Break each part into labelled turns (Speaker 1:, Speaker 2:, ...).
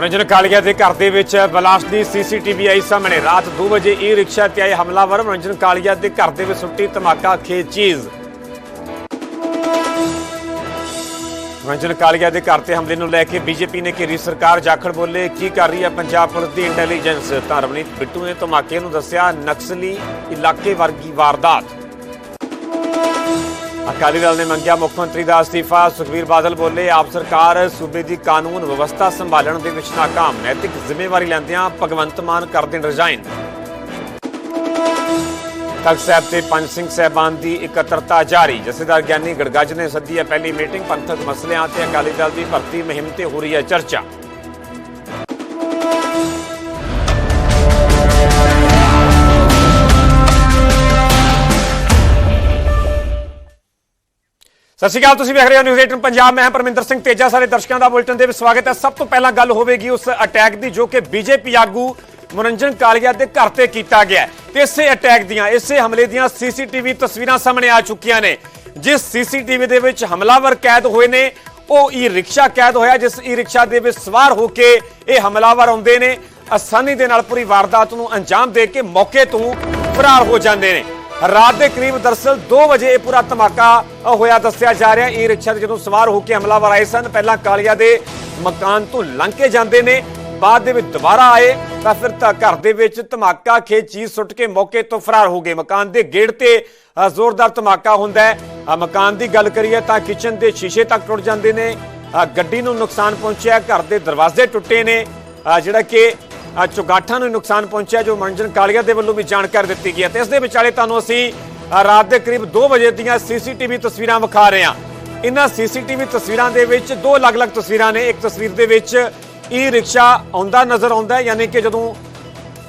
Speaker 1: ਰੰਜਨ ਕਾਲੀਆ ਦੇ ਘਰ ਦੇ ਵਿੱਚ ਬਲਾਸਟ ਦੀ ਸੀਸੀਟੀਵੀ ਆਈ ਸਾਹਮਣੇ। ਰਾਤ 2 ਵਜੇ ਈ ਰਿਕਸ਼ਾ ਤੇ ਆਏ ਹਮਲਾਵਰ ਰੰਜਨ ਕਾਲੀਆ ਦੇ ਘਰ ਦੇ ਵਿੱਚ ਸੁੱਟੀ ਧਮਾਕਾ ਖੇਤ ਚੀਜ਼। ਰੰਜਨ ਕਾਲੀਆ ਦੇ ਘਰ ਤੇ ਹਮਲੇ ਨੂੰ ਲੈ ਕੇ ਬੀਜੇਪੀ ਨੇ ਘੇਰੀ ਸਰਕਾਰ। ਜਾਖੜ ਬੋਲੇ, ਕੀ ਕਰ ਰਹੀ ਹੈ ਪੰਜਾਬ ਪੁਲਿਸ ਦੀ ਇੰਟੈਲੀਜੈਂਸ? ਤਾਂ ਰਵਨੀਤ ਬਿੱਟੂ ਨੇ ਧਮਾਕੇ ਨੂੰ ਦੱਸਿਆ, ਨਕਸਲੀ ਇਲਾਕੇ ਵਰਗੀ ਵਾਰਦਾਤ। ਅਕਾਲੀ ਦਲ ਨੇ ਮੰਗਿਆ ਮੁੱਖ ਮੰਤਰੀ ਦਾ ਅਸਤੀਫਾ। ਸੁਖਬੀਰ ਬਾਦਲ ਬੋਲੇ, ਆਪ ਸਰਕਾਰ ਸੂਬੇ ਦੀ ਕਾਨੂੰਨ ਵਿਵਸਥਾ ਸੰਭਾਲਣ ਦੇ ਵਿੱਚ ਨਾਕਾਮ। ਨੈਤਿਕ ਜ਼ਿੰਮੇਵਾਰੀ ਲੈਂਦਿਆਂ ਭਗਵੰਤ ਮਾਨ ਕਰ ਦੇਣ ਰਿਜ਼ਾਈਨ। ਤਖਤ ਸਾਹਿਬ ਤੇ ਪੰਜ ਸਿੰਘ ਸਹਿਬਾਨ ਦੀ ਇਕੱਤਰਤਾ ਜਾਰੀ। ਜਥੇਦਾਰ ਗਿਆਨੀ ਗੜਗੱਜ ਨੇ ਸੱਦੀ ਹੈ ਪਹਿਲੀ ਮੀਟਿੰਗ, ਪੰਥਕ ਮਸਲਿਆਂ ਤੇ ਅਕਾਲੀ ਦਲ ਦੀ ਭਰਤੀ ਮੁਹਿੰਮ ਤੇ ਹੋ ਰਹੀ ਹੈ ਚਰਚਾ। ਸਤਿ ਸ਼੍ਰੀ ਅਕਾਲ, ਤੁਸੀਂ ਵੇਖ ਰਹੇ ਹੋ ਨਿਊਜ਼ 18 ਪੰਜਾਬ। ਮੈਂ ਹਾਂ ਪਰਮਿੰਦਰ ਸਿੰਘ ਤੇਜਾ। ਸਾਰੇ ਦਰਸ਼ਕਾਂ ਦਾ ਬੁਲਟਨ ਦੇ ਵਿੱਚ ਸਵਾਗਤ ਹੈ। ਸਭ ਤੋਂ ਪਹਿਲਾਂ ਗੱਲ ਹੋਵੇਗੀ ਉਸ ਅਟੈਕ ਦੀ ਜੋ ਕਿ ਬੀਜੇਪੀ ਆਗੂ ਮਨੋਰੰਜਨ ਕਾਲੀਆ ਦੇ ਘਰ ਤੇ ਕੀਤਾ ਗਿਆ ਤੇ ਇਸੇ ਅਟੈਕ ਦੀਆਂ, ਇਸੇ ਹਮਲੇ ਦੀਆਂ ਸੀਸੀਟੀਵੀ ਤਸਵੀਰਾਂ ਸਾਹਮਣੇ ਆ ਚੁੱਕੀਆਂ ਨੇ। ਜਿਸ ਸੀਸੀਟੀਵੀ ਦੇ ਵਿੱਚ ਹਮਲਾਵਰ ਕੈਦ ਹੋਏ ਨੇ, ਉਹ ਈ ਰਿਕਸ਼ਾ ਕੈਦ ਹੋਇਆ, ਜਿਸ ਈ ਰਿਕਸ਼ਾ ਦੇ ਵਿੱਚ ਸਵਾਰ ਹੋ ਕੇ ਇਹ ਹਮਲਾਵਰ ਆਉਂਦੇ ਨੇ। ਆਸਾਨੀ ਦੇ ਨਾਲ ਪੂਰੀ ਵਾਰਦਾਤ ਨੂੰ ਅੰਜਾਮ ਦੇ ਕੇ ਮੌਕੇ ਤੋਂ ਫਰਾਰ ਹੋ ਜਾਂਦੇ ਨੇ। ਰਾਤ ਦੇ ਕਰੀਬ ਦਰਸਲ 2 ਵਜੇ ਇਹ ਪੂਰਾ ਧਮਾਕਾ ਹੋਇਆ, ਦੱਸਿਆ ਜਾ ਰਿਹਾ। ਈ ਰਿਕਸ਼ਾ ਤੇ ਜਦੋਂ ਸਵਾਰ ਹੋ ਕੇ ਹਮਲਾਵਰ ਆਏ ਸਨ, ਪਹਿਲਾਂ ਕਾਲੀਆ ਦੇ ਮਕਾਨ ਤੋਂ ਲੰਘ ਕੇ ਜਾਂਦੇ ਨੇ, ਬਾਅਦ ਦੇ ਵਿੱਚ ਦੁਬਾਰਾ ਆਏ, ਤਾਂ ਫਿਰ ਤਾਂ ਘਰ ਦੇ ਵਿੱਚ ਧਮਾਕਾ ਖੇ ਚੀਜ਼ ਸੁੱਟ ਕੇ ਮੌਕੇ ਤੋਂ ਫਰਾਰ ਹੋ ਗਏ। ਮਕਾਨ ਦੇ ਗੇਟ ਤੇ ਜ਼ੋਰਦਾਰ ਧਮਾਕਾ ਹੁੰਦਾ ਹੈ। ਮਕਾਨ ਦੀ ਗੱਲ ਕਰੀਏ ਤਾਂ ਕਿਚਨ ਦੇ ਸ਼ੀਸ਼ੇ ਤੱਕ ਟੁੱਟ ਜਾਂਦੇ ਨੇ। ਗੱਡੀ ਨੂੰ ਨੁਕਸਾਨ ਪਹੁੰਚਿਆ, ਘਰ ਦੇ ਦਰਵਾਜ਼ੇ ਟੁੱਟੇ ਨੇ। ਜਿਹੜਾ ਕਿ ਚੁਗਾਠਾਂ ਨੂੰ ਨੁਕਸਾਨ ਪਹੁੰਚਿਆ ਜੋ ਮਨਜਨ ਕਾਲੀਆ ਦੇ ਵੱਲੋਂ ਵੀ ਜਾਣਕਾਰੀ ਦਿੱਤੀ ਗਈ ਹੈ ਤੇ ਇਸ ਦੇ ਵਿਚਾਲੇ ਤੁਹਾਨੂੰ ਅਸੀਂ ਰਾਤ ਦੇ ਕਰੀਬ 2 ਵਜੇ ਦੀਆਂ ਸੀਸੀਟੀਵੀ ਤਸਵੀਰਾਂ ਵਿਖਾ ਰਹੇ ਹਾਂ। ਇਹਨਾਂ ਸੀਸੀਟੀਵੀ ਤਸਵੀਰਾਂ ਦੇ ਵਿੱਚ ਦੋ ਅਲੱਗ-ਅਲੱਗ ਤਸਵੀਰਾਂ ਨੇ। ਇੱਕ ਤਸਵੀਰ ਦੇ ਵਿੱਚ ਈ ਰਿਕਸ਼ਾ ਆਉਂਦਾ ਨਜ਼ਰ ਆਉਂਦਾ ਹੈ, ਯਾਨੀ ਕਿ ਜਦੋਂ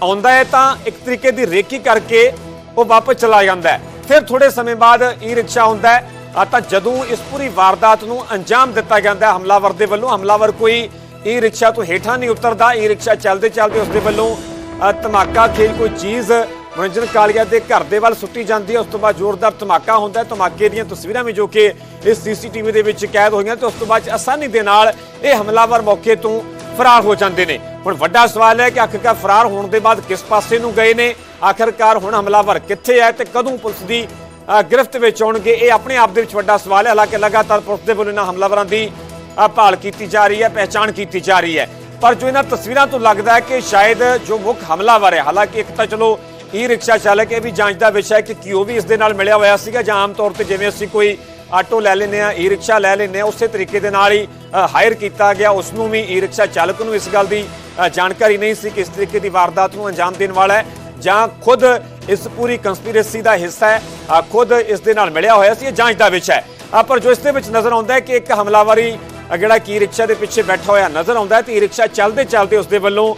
Speaker 1: ਆਉਂਦਾ ਹੈ ਤਾਂ ਇੱਕ ਤਰੀਕੇ ਦੀ ਰੇਕੀ ਕਰਕੇ ਉਹ ਵਾਪਸ ਚਲਾ ਜਾਂਦਾ ਹੈ। ਫਿਰ ਥੋੜੇ ਸਮੇਂ ਬਾਅਦ ਈ ਰਿਕਸ਼ਾ ਆਉਂਦਾ ਹੈ। ਤਾਂ ਜਦੋਂ ਇਸ ਪੂਰੀ ਵਾਰਦਾਤ ਨੂੰ ਅੰਜਾਮ ਦਿੱਤਾ ਜਾਂਦਾ ਹੈ, ਹਮਲਾਵਰ ਦੇ ਵੱਲੋਂ। ਹਮਲਾਵਰ ਕੋਈ ਈ ਰਿਕਸ਼ਾ ਤੋਂ ਹੇਠਾਂ ਨਹੀਂ ਉਤਰਦਾ। ਈ ਰਿਕਸ਼ਾ ਚੱਲਦੇ ਚੱਲਦੇ ਉਸ ਦੇ ਵੱਲੋਂ ਧਮਾਕਾ ਖੇਲ ਕੋਈ ਚੀਜ਼ ਮਨੋਰੰਜਨ ਕਾਲੀਆ ਦੇ ਘਰ ਦੇ ਵੱਲ ਸੁੱਟੀ ਜਾਂਦੀ ਹੈ। ਉਸ ਤੋਂ ਬਾਅਦ ਜ਼ੋਰਦਾਰ ਧਮਾਕਾ ਹੁੰਦਾ ਹੈ। ਧਮਾਕੇ ਦੀਆਂ ਤਸਵੀਰਾਂ ਵੀ ਜੋ ਕਿ ਇਸ ਸੀਸੀਟੀਵੀ ਦੇ ਵਿੱਚ ਕੈਦ ਹੋਈਆਂ ਤੇ ਉਸ ਤੋਂ ਬਾਅਦ ਆਸਾਨੀ ਦੇ ਨਾਲ ਇਹ ਹਮਲਾਵਰ ਮੌਕੇ ਤੋਂ ਫਰਾਰ ਹੋ ਜਾਂਦੇ ਨੇ। ਹੁਣ ਵੱਡਾ ਸਵਾਲ ਹੈ ਕਿ ਆਖਿਰਕਾਰ ਫਰਾਰ ਹੋਣ ਦੇ ਬਾਅਦ ਕਿਸ ਪਾਸੇ ਨੂੰ ਗਏ ਨੇ? ਆਖਿਰਕਾਰ ਹੁਣ ਹਮਲਾਵਰ ਕਿੱਥੇ ਹੈ ਤੇ ਕਦੋਂ ਪੁਲਿਸ ਦੀ ਗ੍ਰਿਫਤ ਵਿੱਚ ਆਉਣਗੇ? ਇਹ ਆਪਣੇ ਆਪ ਦੇ ਵਿੱਚ ਵੱਡਾ ਸਵਾਲ ਹੈ। ਹਾਲਾਂਕਿ ਲਗਾਤਾਰ ਪੁਲਿਸ ਦੇ ਵੱਲੋਂ ਇਹਨਾਂ ਹਮਲਾਵਰਾਂ ਦੀ ਭਾਲ ਕੀਤੀ ਜਾ ਰਹੀ ਹੈ, ਪਹਿਚਾਣ ਕੀਤੀ ਜਾ ਰਹੀ ਹੈ। ਪਰ ਜੋ ਇਹਨਾਂ ਤਸਵੀਰਾਂ ਤੋਂ ਲੱਗਦਾ ਹੈ ਕਿ ਸ਼ਾਇਦ ਜੋ ਮੁੱਖ ਹਮਲਾਵਰ ਹੈ, ਹਾਲਾਂਕਿ ਇੱਕ ਤਾਂ ਚਲੋ ਈ ਰਿਕਸ਼ਾ ਚਾਲਕ ਇਹ ਵੀ ਜਾਂਚ ਦਾ ਵਿਸ਼ਾ ਹੈ ਕਿ ਕੀ ਵੀ ਇਸ ਦੇ ਨਾਲ ਮਿਲਿਆ ਹੋਇਆ ਸੀਗਾ। ਜਾਂ ਆਮ ਤੌਰ ਤੇ ਜਿਵੇਂ ਅਸੀਂ ਕੋਈ ਆਟੋ ਲੈ ਲੈਂਦੇ ਆ ਈ ਰਿਕਸ਼ਾ ਲੈ ਲੈਂਦੇ ਆ ਉਸੇ ਤਰੀਕੇ ਦੇ ਨਾਲ ਹੀ ਹਾਇਰ ਕੀਤਾ ਗਿਆ। ਉਸ ਨੂੰ ਵੀ ਈ ਰਿਕਸ਼ਾ ਚਾਲਕ ਨੂੰ ਇਸ ਗੱਲ ਦੀ ਜਾਣਕਾਰੀ ਨਹੀਂ ਸੀ ਕਿ ਇਸ ਤਰੀਕੇ ਦੀ ਵਾਰਦਾਤ ਨੂੰ ਅੰਜਾਮ ਦੇਣ ਵਾਲਾ ਹੈ। ਜਾਂ ਖੁਦ ਇਸ ਪੂਰੀ ਕੰਸਪੀਰੇਸੀ ਦਾ ਹਿੱਸਾ ਹੈ ਖੁਦ ਇਸ ਦੇ ਨਾਲ ਮਿਲਿਆ ਹੋਇਆ ਸੀ, ਇਹ ਜਾਂਚ ਦਾ ਵਿਸ਼ਾ ਹੈ। ਪਰ ਜੋ ਇਸ ਦੇ ਵਿੱਚ ਨਜ਼ਰ ਆਉਂਦਾ ਹੈ ਕਿ ਇੱਕ ਹਮਲਾਵਰੀ ਜਿਹੜਾ ਕੀ ਰਿਕਸ਼ਾ ਦੇ ਪਿੱਛੇ ਬੈਠਾ ਹੋਇਆ ਨਜ਼ਰ ਆਉਂਦਾ ਹੈ ਤੇ ਈ ਰਿਕਸ਼ਾ ਚੱਲਦੇ ਚੱਲਦੇ ਉਸਦੇ ਵੱਲੋਂ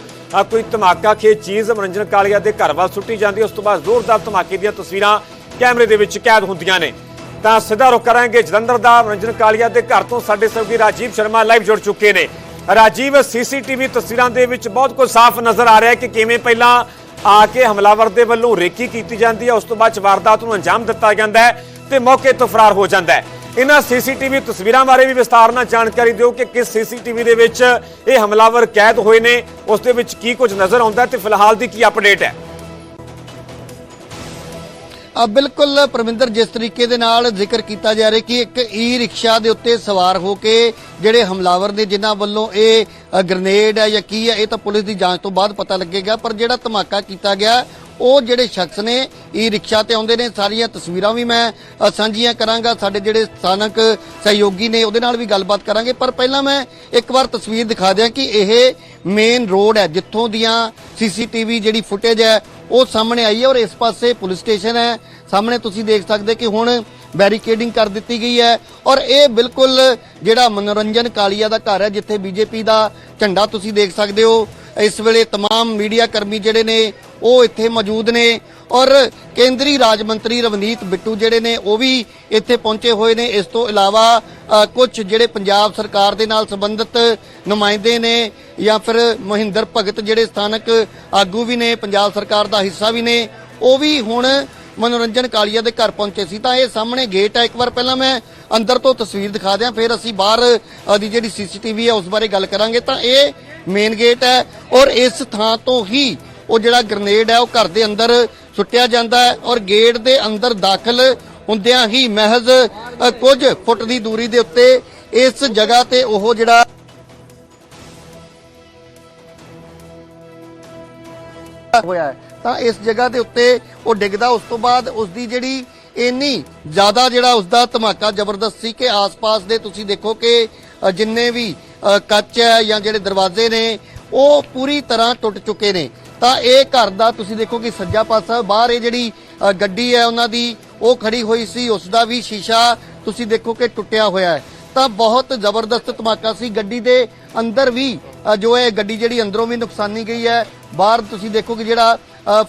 Speaker 1: ਕੋਈ ਧਮਾਕਾ ਖੇ ਚੀਜ਼ ਮਨੋਰੰਜਨ ਕਾਲੀਆ ਦੇ ਘਰ ਵੱਲ ਸੁੱਟੀ ਜਾਂਦੀ ਹੈ। ਉਸ ਤੋਂ ਬਾਅਦ ਜ਼ੋਰਦਾਰ ਧਮਾਕੇ ਦੀਆਂ ਤਸਵੀਰਾਂ ਕੈਮਰੇ ਦੇ ਵਿੱਚ ਕੈਦ ਹੁੰਦੀਆਂ ਨੇ। ਤਾਂ ਸਿੱਧਾ ਰੁਕ ਕਰਾਂਗੇ। ਜਲੰਧਰ ਦਾ ਮਨੋਰੰਜਨ ਕਾਲੀਆ ਦੇ ਘਰ ਤੋਂ ਸਾਡੇ ਸਹਿਯੋਗੀ ਰਾਜੀਵ ਸ਼ਰਮਾ ਲਾਈਵ ਜੁੜ ਚੁੱਕੇ ਨੇ। ਰਾਜੀਵ, ਸੀਸੀਟੀਵੀ ਤਸਵੀਰਾਂ ਦੇ ਵਿੱਚ ਬਹੁਤ ਕੁਝ ਸਾਫ਼ ਨਜ਼ਰ ਆ ਰਿਹਾ ਹੈ ਕਿ ਕਿਵੇਂ ਪਹਿਲਾਂ ਆ ਕੇ ਹਮਲਾਵਰ ਦੇ ਵੱਲੋਂ ਰੇਕੀ ਕੀਤੀ ਜਾਂਦੀ ਹੈ। ਉਸ ਤੋਂ ਬਾਅਦ ਵਾਰਦਾਤ ਨੂੰ ਅੰਜਾਮ ਦਿੱਤਾ ਜਾਂਦਾ ਹੈ ਤੇ ਮੌਕੇ ਤੋਂ ਫਰਾਰ ਹੋ ਜਾਂਦਾ ਹੈ। ਇਹਨਾਂ ਸੀਸੀਟੀਵੀ ਤਸਵੀਰਾਂ ਬਾਰੇ ਵੀ ਵਿਸਤਾਰ ਨਾਲ ਜਾਣਕਾਰੀ ਦਿਓ ਕਿ ਕਿਸ ਸੀਸੀਟੀਵੀ ਦੇ ਵਿੱਚ ਇਹ ਹਮਲਾਵਰ ਕੈਦ ਹੋਏ ਨੇ, ਉਸ ਦੇ ਵਿੱਚ ਕੀ ਕੁਝ ਨਜ਼ਰ ਆਉਂਦਾ ਤੇ ਫਿਲਹਾਲ ਦੀ ਕੀ ਅਪਡੇਟ ਹੈ?
Speaker 2: ਬਿਲਕੁਲ ਪ੍ਰਵਿੰਦਰ, ਜਿਸ ਤਰੀਕੇ ਦੇ ਨਾਲ ਜ਼ਿਕਰ ਕੀਤਾ ਜਾ ਰਿਹਾ ਕਿ ਇੱਕ ਈ ਰਿਕਸ਼ਾ ਦੇ ਉੱਤੇ ਸਵਾਰ ਹੋ ਕੇ ਜਿਹੜੇ ਹਮਲਾਵਰ ਨੇ, ਜਿਨ੍ਹਾਂ ਵੱਲੋਂ ਇਹ ਗ੍ਰਨੇਡ ਹੈ ਜਾਂ ਕੀ ਹੈ, ਇਹ ਤਾਂ ਪੁਲਿਸ ਦੀ ਜਾਂਚ ਤੋਂ ਬਾਅਦ ਪਤਾ ਲੱਗੇਗਾ, ਪਰ ਜਿਹੜਾ ਧਮਾਕਾ ਕੀਤਾ ਗਿਆ ਉਹ ਜਿਹੜੇ ਸ਼ਖਸ ਨੇ, ਈ ਰਿਕਸ਼ਾ ਤੇ ਆਉਂਦੇ ਨੇ, ਸਾਰੀਆਂ ਤਸਵੀਰਾਂ ਵੀ ਮੈਂ ਸਾਂਝੀਆਂ ਕਰਾਂਗਾ। ਸਾਡੇ ਜਿਹੜੇ ਸਥਾਨਕ ਸਹਿਯੋਗੀ ਨੇ, ਉਹਦੇ ਨਾਲ ਵੀ ਗੱਲਬਾਤ ਕਰਾਂਗੇ। ਪਰ ਪਹਿਲਾਂ ਮੈਂ ਇੱਕ ਵਾਰ ਤਸਵੀਰ ਦਿਖਾ ਦਿਆਂ ਕਿ ਇਹ ਮੇਨ ਰੋਡ ਹੈ, ਜਿੱਥੋਂ ਦੀਆਂ ਸੀਸੀਟੀਵੀ ਜਿਹੜੀ ਫੁਟੇਜ ਹੈ, ਉਹ ਸਾਹਮਣੇ ਆਈ ਹੈ ਔਰ ਇਸ ਪਾਸੇ ਪੁਲਿਸ ਸਟੇਸ਼ਨ ਹੈ। ਸਾਹਮਣੇ ਤੁਸੀਂ ਦੇਖ ਸਕਦੇ ਕਿ ਹੁਣ ਬੈਰੀਕੇਡਿੰਗ ਕਰ ਦਿੱਤੀ ਗਈ ਹੈ ਔਰ ਇਹ ਬਿਲਕੁਲ ਜਿਹੜਾ ਮਨੋਰੰਜਨ ਕਾਲੀਆ ਦਾ ਘਰ ਹੈ, ਜਿੱਥੇ ਬੀਜੇਪੀ ਦਾ ਝੰਡਾ ਤੁਸੀਂ ਦੇਖ ਸਕਦੇ ਹੋ। ਇਸ ਵੇਲੇ तमाम ਮੀਡੀਆ ਕਰਮੀ ਜਿਹੜੇ ਨੇ ਉਹ ਇੱਥੇ ਮੌਜੂਦ ਨੇ ਔਰ ਕੇਂਦਰੀ ਰਾਜ ਮੰਤਰੀ ਰਵਨੀਤ ਬਿੱਟੂ ਜਿਹੜੇ ਨੇ ਉਹ ਵੀ ਇੱਥੇ ਪਹੁੰਚੇ ਹੋਏ ਨੇ ਇਸ ਤੋਂ ਇਲਾਵਾ ਕੁਝ ਜਿਹੜੇ ਪੰਜਾਬ ਸਰਕਾਰ ਦੇ ਨਾਲ ਸੰਬੰਧਿਤ ਨੁਮਾਇੰਦੇ ਨੇ ਜਾਂ ਫਿਰ ਮਹਿੰਦਰ ਭਗਤ ਜਿਹੜੇ ਸਥਾਨਕ ਆਗੂ ਵੀ ਨੇ ਪੰਜਾਬ ਸਰਕਾਰ ਦਾ ਹਿੱਸਾ ਵੀ ਨੇ ਉਹ ਵੀ ਹੁਣ ਮਨੋਰੰਜਨ ਕਾਲੀਆ ਦੇ ਘਰ ਪਹੁੰਚੇ ਸੀ ਤਾਂ ਇਹ ਸਾਹਮਣੇ ਗੇਟ ਹੈ ਇੱਕ ਵਾਰ ਪਹਿਲਾਂ ਮੈਂ ਅੰਦਰ ਤੋਂ ਤਸਵੀਰ ਦਿਖਾ ਦਿਆਂ ਫਿਰ ਅਸੀਂ ਬਾਹਰ ਅ, ਦੀ ਜਿਹੜੀ ਸੀਸੀਟੀਵੀ ਹੈ ਉਸ ਬਾਰੇ ਗੱਲ ਕਰਾਂਗੇ ਤਾਂ ਇਹ ਮੇਨ ਗੇਟ ਹੈ ਔਰ ਇਸ ਥਾਂ ਤੋਂ ਹੀ ਉਹ ਜਿਹੜਾ ਗ੍ਰਨੇਡ ਹੈ ਉਹ ਘਰ ਦੇ ਅੰਦਰ ਸੁੱਟਿਆ ਜਾਂਦਾ ਹੈ ਔਰ ਗੇਟ ਦੇ ਅੰਦਰ ਦਾਖਲ ਹੁੰਦਿਆਂ ਹੀ ਮਹਿਜ਼ ਕੁਝ ਫੁੱਟ ਦੀ ਦੂਰੀ ਦੇ ਉੱਤੇ ਇਸ ਜਗ੍ਹਾ ਤੇ ਉਹ ਜਿਹੜਾ ਹੋਇਆ ਤਾਂ ਇਸ ਜਗ੍ਹਾ ਦੇ ਉੱਤੇ ਉਹ ਡਿੱਗਦਾ, ਉਸ ਤੋਂ ਬਾਅਦ ਉਸ ਦੀ ਜਿਹੜੀ ਇੰਨੀ ਜ਼ਿਆਦਾ ਜਿਹੜਾ ਉਸ ਦਾ ਧਮਾਕਾ ਜ਼ਬਰਦਸਤ ਸੀ ਕਿ ਆਸ-ਪਾਸ ਦੇ ਤੁਸੀਂ ਦੇਖੋ ਕਿ ਜਿੰਨੇ ਵੀ ਕੱਚ ਹੈ ਜਾਂ ਜਿਹੜੇ ਦਰਵਾਜ਼ੇ ਨੇ, ਉਹ ਪੂਰੀ ਤਰ੍ਹਾਂ ਟੁੱਟ ਚੁੱਕੇ ਨੇ। ਤਾਂ ਇਹ ਘਰ ਦਾ ਤੁਸੀਂ ਦੇਖੋ ਕਿ ਸੱਜਾ ਪਾਸਾ, ਬਾਹਰ ਇਹ ਜਿਹੜੀ ਗੱਡੀ ਹੈ ਉਹਨਾਂ ਦੀ, ਉਹ ਖੜੀ ਹੋਈ ਸੀ, ਉਸ ਦਾ ਵੀ ਸ਼ੀਸ਼ਾ ਤੁਸੀਂ ਦੇਖੋ ਕਿ ਟੁੱਟਿਆ ਹੋਇਆ ਹੈ। ਤਾਂ ਬਹੁਤ ਜ਼ਬਰਦਸਤ ਧਮਾਕਾ ਸੀ। ਗੱਡੀ ਦੇ ਅੰਦਰ ਵੀ ਜੋ ਹੈ ਗੱਡੀ ਜਿਹੜੀ ਅੰਦਰੋਂ ਵੀ ਨੁਕਸਾਨੀ ਗਈ ਹੈ, ਬਾਹਰ ਤੁਸੀਂ ਦੇਖੋ ਕਿ ਜਿਹੜਾ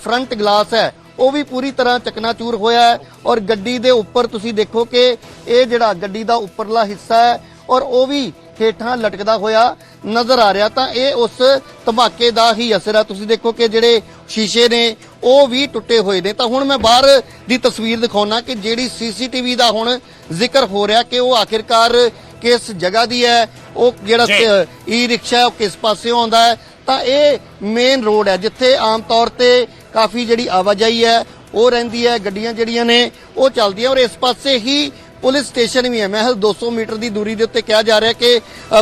Speaker 2: ਫਰੰਟ ਗਲਾਸ ਹੈ, ਉਹ ਵੀ ਪੂਰੀ ਤਰ੍ਹਾਂ ਚਕਨਾਚੂਰ ਹੋਇਆ ਹੈ ਔਰ ਗੱਡੀ ਦੇ ਉੱਪਰ ਤੁਸੀਂ ਦੇਖੋ ਕਿ ਇਹ ਜਿਹੜਾ ਗੱਡੀ ਦਾ ਉੱਪਰਲਾ ਹਿੱਸਾ ਹੈ ਔਰ ਉਹ ਵੀ ਹੇਠਾਂ ਲਟਕਦਾ ਹੋਇਆ ਨਜ਼ਰ ਆ ਰਿਹਾ ਤਾਂ ਇਹ ਉਸ ਧਮਾਕੇ ਦਾ ਹੀ ਅਸਰ ਹੈ ਤੁਸੀਂ ਦੇਖੋ ਕਿ ਜਿਹੜੇ ਸ਼ੀਸ਼ੇ ਨੇ ਉਹ ਵੀ ਟੁੱਟੇ ਹੋਏ ਨੇ। ਤਾਂ ਹੁਣ ਮੈਂ ਬਾਹਰ ਦੀ ਤਸਵੀਰ ਦਿਖਾਉਣਾ ਕਿ ਜਿਹੜੀ ਸੀਸੀਟੀਵੀ ਦਾ ਹੁਣ ਜ਼ਿਕਰ ਹੋ ਰਿਹਾ ਕਿ ਉਹ ਆਖਿਰਕਾਰ ਕਿਸ ਜਗ੍ਹਾ ਦੀ ਹੈ ਉਹ ਜਿਹੜਾ। ਈ ਰਿਕਸ਼ਾ ਉਹ ਕਿਸ ਪਾਸਿਓਂ ਆਉਂਦਾ ਹੈ। ਤਾਂ ਇਹ ਮੇਨ ਰੋਡ ਹੈ ਜਿੱਥੇ ਆਮ ਤੌਰ ਤੇ ਕਾਫੀ ਜਿਹੜੀ ਆਵਾਜਾਈ ਹੈ ਉਹ ਰਹਿੰਦੀ ਹੈ ਗੱਡੀਆਂ ਜਿਹੜੀਆਂ ਨੇ ਉਹ ਚੱਲਦੀਆਂ ਔਰ ਇਸ ਪਾਸੇ ਹੀ ਪੁਲਿਸ ਸਟੇਸ਼ਨ ਵੀ ਹੈ। ਮਹਿਲ 200 ਮੀਟਰ ਦੀ ਦੂਰੀ ਦੇ ਉੱਤੇ ਕਿਹਾ ਜਾ ਰਿਹਾ ਕਿ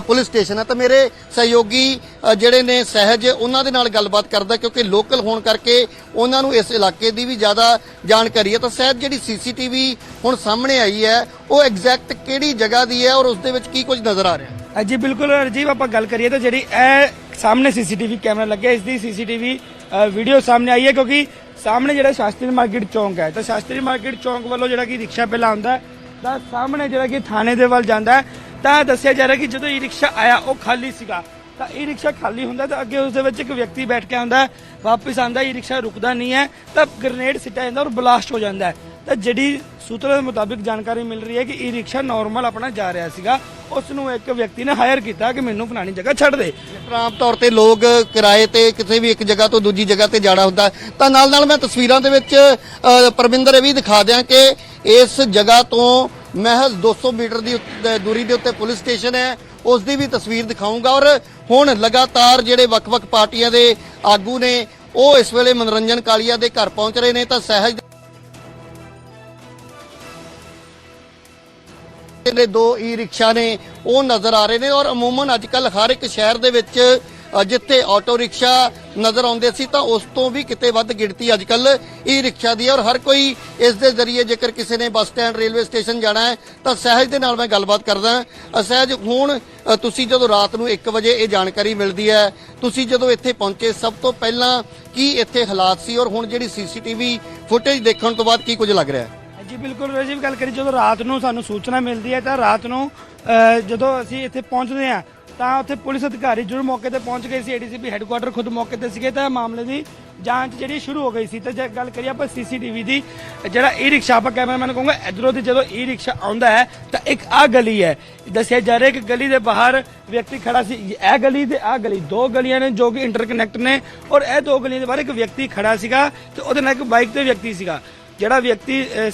Speaker 2: ਪੁਲਿਸ ਸਟੇਸ਼ਨ ਹੈ। ਤਾਂ ਮੇਰੇ ਸਹਿਯੋਗੀ ਜਿਹੜੇ ਨੇ ਸਹਿਜ, ਉਹਨਾਂ ਦੇ ਨਾਲ ਗੱਲਬਾਤ ਕਰਦਾ ਕਿਉਂਕਿ ਲੋਕਲ ਹੋਣ ਕਰਕੇ ਉਹਨਾਂ ਨੂੰ ਇਸ ਇਲਾਕੇ ਦੀ ਵੀ ਜ਼ਿਆਦਾ ਜਾਣਕਾਰੀ ਹੈ। ਤਾਂ ਸਹਿਜ, ਜਿਹੜੀ ਸੀਸੀਟੀਵੀ ਹੁਣ ਸਾਹਮਣੇ ਆਈ ਹੈ, ਉਹ ਐਗਜ਼ੈਕਟ ਕਿਹੜੀ ਜਗ੍ਹਾ ਦੀ ਹੈ ਔਰ ਉਸ ਦੇ ਵਿੱਚ ਕੀ ਕੁਝ ਨਜ਼ਰ ਆ ਰਿਹਾ ਹੈ?
Speaker 3: ਜੀ ਬਿਲਕੁਲ ਰਜੀਵ ਆਪਾਂ ਗੱਲ ਕਰੀਏ ਤਾਂ ਜਿਹੜੀ ਇਹ ਸਾਹਮਣੇ ਸੀਸੀਟੀਵੀ ਕੈਮਰਾ ਲੱਗਿਆ, ਇਸ ਦੀ ਸੀਸੀਟੀਵੀ ਵੀਡੀਓ ਸਾਹਮਣੇ ਆਈ ਹੈ ਕਿਉਂਕਿ ਸਾਹਮਣੇ ਜਿਹੜਾ ਸ਼ਾਸਤਰੀ ਮਾਰਕੀਟ ਚੌਂਕ ਹੈ। ਤਾਂ ਸ਼ਾਸਤਰੀ ਮਾਰਕੀਟ ਚੌਂਕ ਵੱਲੋਂ ਜਿਹੜਾ ਕਿ ਰਿਕਸ਼ਾ ਪਹਿਲਾਂ ਆਉਂਦਾ ਹੈ ਤਾਂ ਸਾਹਮਣੇ ਜਿਹੜਾ ਕਿ ਥਾਣੇ ਦੇ ਵੱਲ ਜਾਂਦਾ ਤਾਂ ਦੱਸਿਆ ਜਾ ਰਿਹਾ ਕਿ ਜਦੋਂ ਇਹ ਰਿਕਸ਼ਾ ਆਇਆ ਉਹ ਖਾਲੀ ਸੀਗਾ। ਤਾਂ ਇਹ ਰਿਕਸ਼ਾ ਖਾਲੀ ਹੁੰਦਾ ਤਾਂ ਅੱਗੇ ਉਸ ਦੇ ਵਿੱਚ ਇੱਕ ਵਿਅਕਤੀ ਬੈਠ ਕੇ ਆਉਂਦਾ ਹੈ, ਵਾਪਸ ਆਉਂਦਾ ਇਹ ਰਿਕਸ਼ਾ ਰੁਕਦਾ ਨਹੀਂ ਹੈ। ਤਾਂ ਗ੍ਰਨੇਡ ਸਿੱਟਿਆ ਜਾਂਦਾ ਔਰ ਬਲਾਸਟ ਹੋ ਜਾਂਦਾ ਤਾਂ ਜਿਹੜੀ ਸੂਤਰਾਂ ਦੇ ਮੁਤਾਬਿਕ ਜਾਣਕਾਰੀ ਮਿਲ ਰਹੀ ਹੈ ਕਿ ਇਹ ਰਿਕਸ਼ਾ ਨਾਰਮਲ ਆਪਣਾ ਜਾ ਰਿਹਾ ਸੀਗਾ। ਉਸ ਨੂੰ ਇੱਕ ਵਿਅਕਤੀ ਨੇ ਹਾਇਰ ਕੀਤਾ ਕਿ ਮੈਨੂੰ ਫਲਾਣੀ ਜਗ੍ਹਾ ਛੱਡ ਦੇ।
Speaker 2: ਪਰ ਆਮ ਤੌਰ ਤੇ ਲੋਕ ਕਿਰਾਏ ਤੇ ਕਿਸੇ ਵੀ ਇੱਕ ਜਗ੍ਹਾ ਤੋਂ ਦੂਜੀ ਜਗ੍ਹਾ ਤੇ ਜਾਣਾ ਹੁੰਦਾ। ਤਾਂ ਨਾਲ ਨਾਲ ਮੈਂ ਤਸਵੀਰਾਂ ਦੇ ਵਿੱਚ ਪਰਮਿੰਦਰ ਇਹ ਵੀ ਦਿਖਾ ਦਿਆਂ ਕਿ ਇਸ ਜਗ੍ਹਾ ਤੋਂ ਮਹਿਜ਼ 200 ਮੀਟਰ ਦੀ ਦੂਰੀ ਦੇ ਉੱਤੇ ਪੁਲਿਸ ਸਟੇਸ਼ਨ ਹੈ। ਉਸ ਦੀ ਵੀ ਤਸਵੀਰ ਦਿਖਾਉਂਗਾ ਔਰ ਹੁਣ ਲਗਾਤਾਰ ਜਿਹੜੇ ਵੱਖ-ਵੱਖ ਪਾਰਟੀਆਂ ਦੇ ਆਗੂ ਨੇ, ਉਹ ਇਸ ਵੇਲੇ ਮਨੋਰੰਜਨ ਕਾਲੀਆ ਦੇ ਘਰ ਪਹੁੰਚ ਰਹੇ ਨੇ। ਤਾਂ ਸਹਿਜ ਦੇ ਦੋ ਈ ਰਿਕਸ਼ਾ ਨੇ, ਉਹ ਨਜ਼ਰ ਆ ਰਹੇ ਨੇ ਔਰ ਅਮੂਮਨ ਅੱਜ ਕੱਲ ਹਰ ਇੱਕ ਸ਼ਹਿਰ ਦੇ ਵਿੱਚ ਜਿੱਥੇ ਆਟੋ ਰਿਕਸ਼ਾ ਨਜ਼ਰ ਆਉਂਦੇ ਸੀ ਤਾਂ ਉਸ ਤੋਂ ਵੀ ਕਿਤੇ ਵੱਧ ਗਿਣਤੀ ਅੱਜ ਕੱਲ ਈ ਰਿਕਸ਼ਾ ਦੀ ਹੈ ਔਰ ਹਰ ਕੋਈ ਇਸ ਦੇ ਜ਼ਰੀਏ ਜੇਕਰ ਕਿਸੇ ਨੇ ਬੱਸ ਸਟੈਂਡ, ਰੇਲਵੇ ਸਟੇਸ਼ਨ ਜਾਣਾ ਹੈ ਤਾਂ ਸਹਿਜ ਦੇ ਨਾਲ ਮੈਂ ਗੱਲਬਾਤ ਕਰਦਾ ਸਹਿਜ, ਹੁਣ ਤੁਸੀਂ ਜਦੋਂ ਰਾਤ ਨੂੰ 1 ਵਜੇ ਇਹ ਜਾਣਕਾਰੀ ਮਿਲਦੀ ਹੈ, ਤੁਸੀਂ ਜਦੋਂ ਇੱਥੇ ਪਹੁੰਚੇ, ਸਭ ਤੋਂ ਪਹਿਲਾਂ ਕੀ ਇੱਥੇ ਹਾਲਾਤ ਸੀ ਔਰ ਹੁਣ ਜਿਹੜੀ ਸੀਸੀਟੀਵੀ ਫੁਟੇਜ ਦੇਖਣ ਤੋਂ ਬਾਅਦ ਕੀ ਕੁਝ ਲੱਗ ਰਿਹਾ ਹੈ?
Speaker 3: ਜੀ ਬਿਲਕੁਲ ਰਜੀਵ ਗੱਲ ਕਰੀ ਜਦੋਂ ਰਾਤ ਨੂੰ ਸਾਨੂੰ ਸੂਚਨਾ ਮਿਲਦੀ ਹੈ ਤਾਂ ਰਾਤ ਨੂੰ ਜਦੋਂ ਅਸੀਂ ਇੱਥੇ ਪਹੁੰਚਦੇ ਹਾਂ ਤਾਂ ਉੱਥੇ ਪੁਲਿਸ ਅਧਿਕਾਰੀ ਜ਼ਰੂਰ ਮੌਕੇ ਤੇ ਪਹੁੰਚ ਗਏ ਸੀ ਏਡੀਸੀਪੀ ਹੈੱਡਕੁਆਟਰ ਖੁਦ ਮੌਕੇ ਤੇ ਸੀਗੇ, ਤਾਂ ਮਾਮਲੇ ਦੀ ਜਾਂਚ ਜਿਹੜੀ ਸ਼ੁਰੂ ਹੋ ਗਈ ਸੀ। ਤੇ ਜੇ ਗੱਲ ਕਰੀਏ ਆਪਾਂ ਸੀਸੀਟੀਵੀ ਦੀ, ਜਿਹੜਾ ਈ ਰਿਕਸ਼ਾ ਆਪਾਂ ਕੈਮਰਾਮੈਨ ਕਹੂੰਗਾ, ਇਧਰੋਂ ਦੀ ਜਦੋਂ ਈ ਰਿਕਸ਼ਾ ਆਉਂਦਾ ਹੈ, ਤਾਂ ਇੱਕ ਆ ਗਲੀ ਹੈ। ਦੱਸਿਆ ਜਾ ਰਿਹਾ ਕਿ ਗਲੀ ਦੇ ਬਾਹਰ ਵਿਅਕਤੀ ਖੜਾ ਸੀ। ਇਹ ਗਲੀ ਤੇ ਆ ਗਲੀ, ਦੋ ਗਲੀਆਂ ਨੇ ਜੋ ਕਿ ਇੰਟਰਕਨੈਕਟ ਨੇ, ਔਰ ਇਹ ਦੋ ਗਲੀਆਂ ਦੇ ਬਾਹਰ ਇੱਕ ਵਿਅਕਤੀ ਖੜਾ ਸੀਗਾ ਤੇ ਉਹਦੇ ਨਾਲ ਇੱਕ ਬਾਈਕ ਤੇ ਵਿਅਕਤੀ ਸੀਗਾ। ਜਿਹੜਾ ਵਿਅਕਤੀ ਅਹ,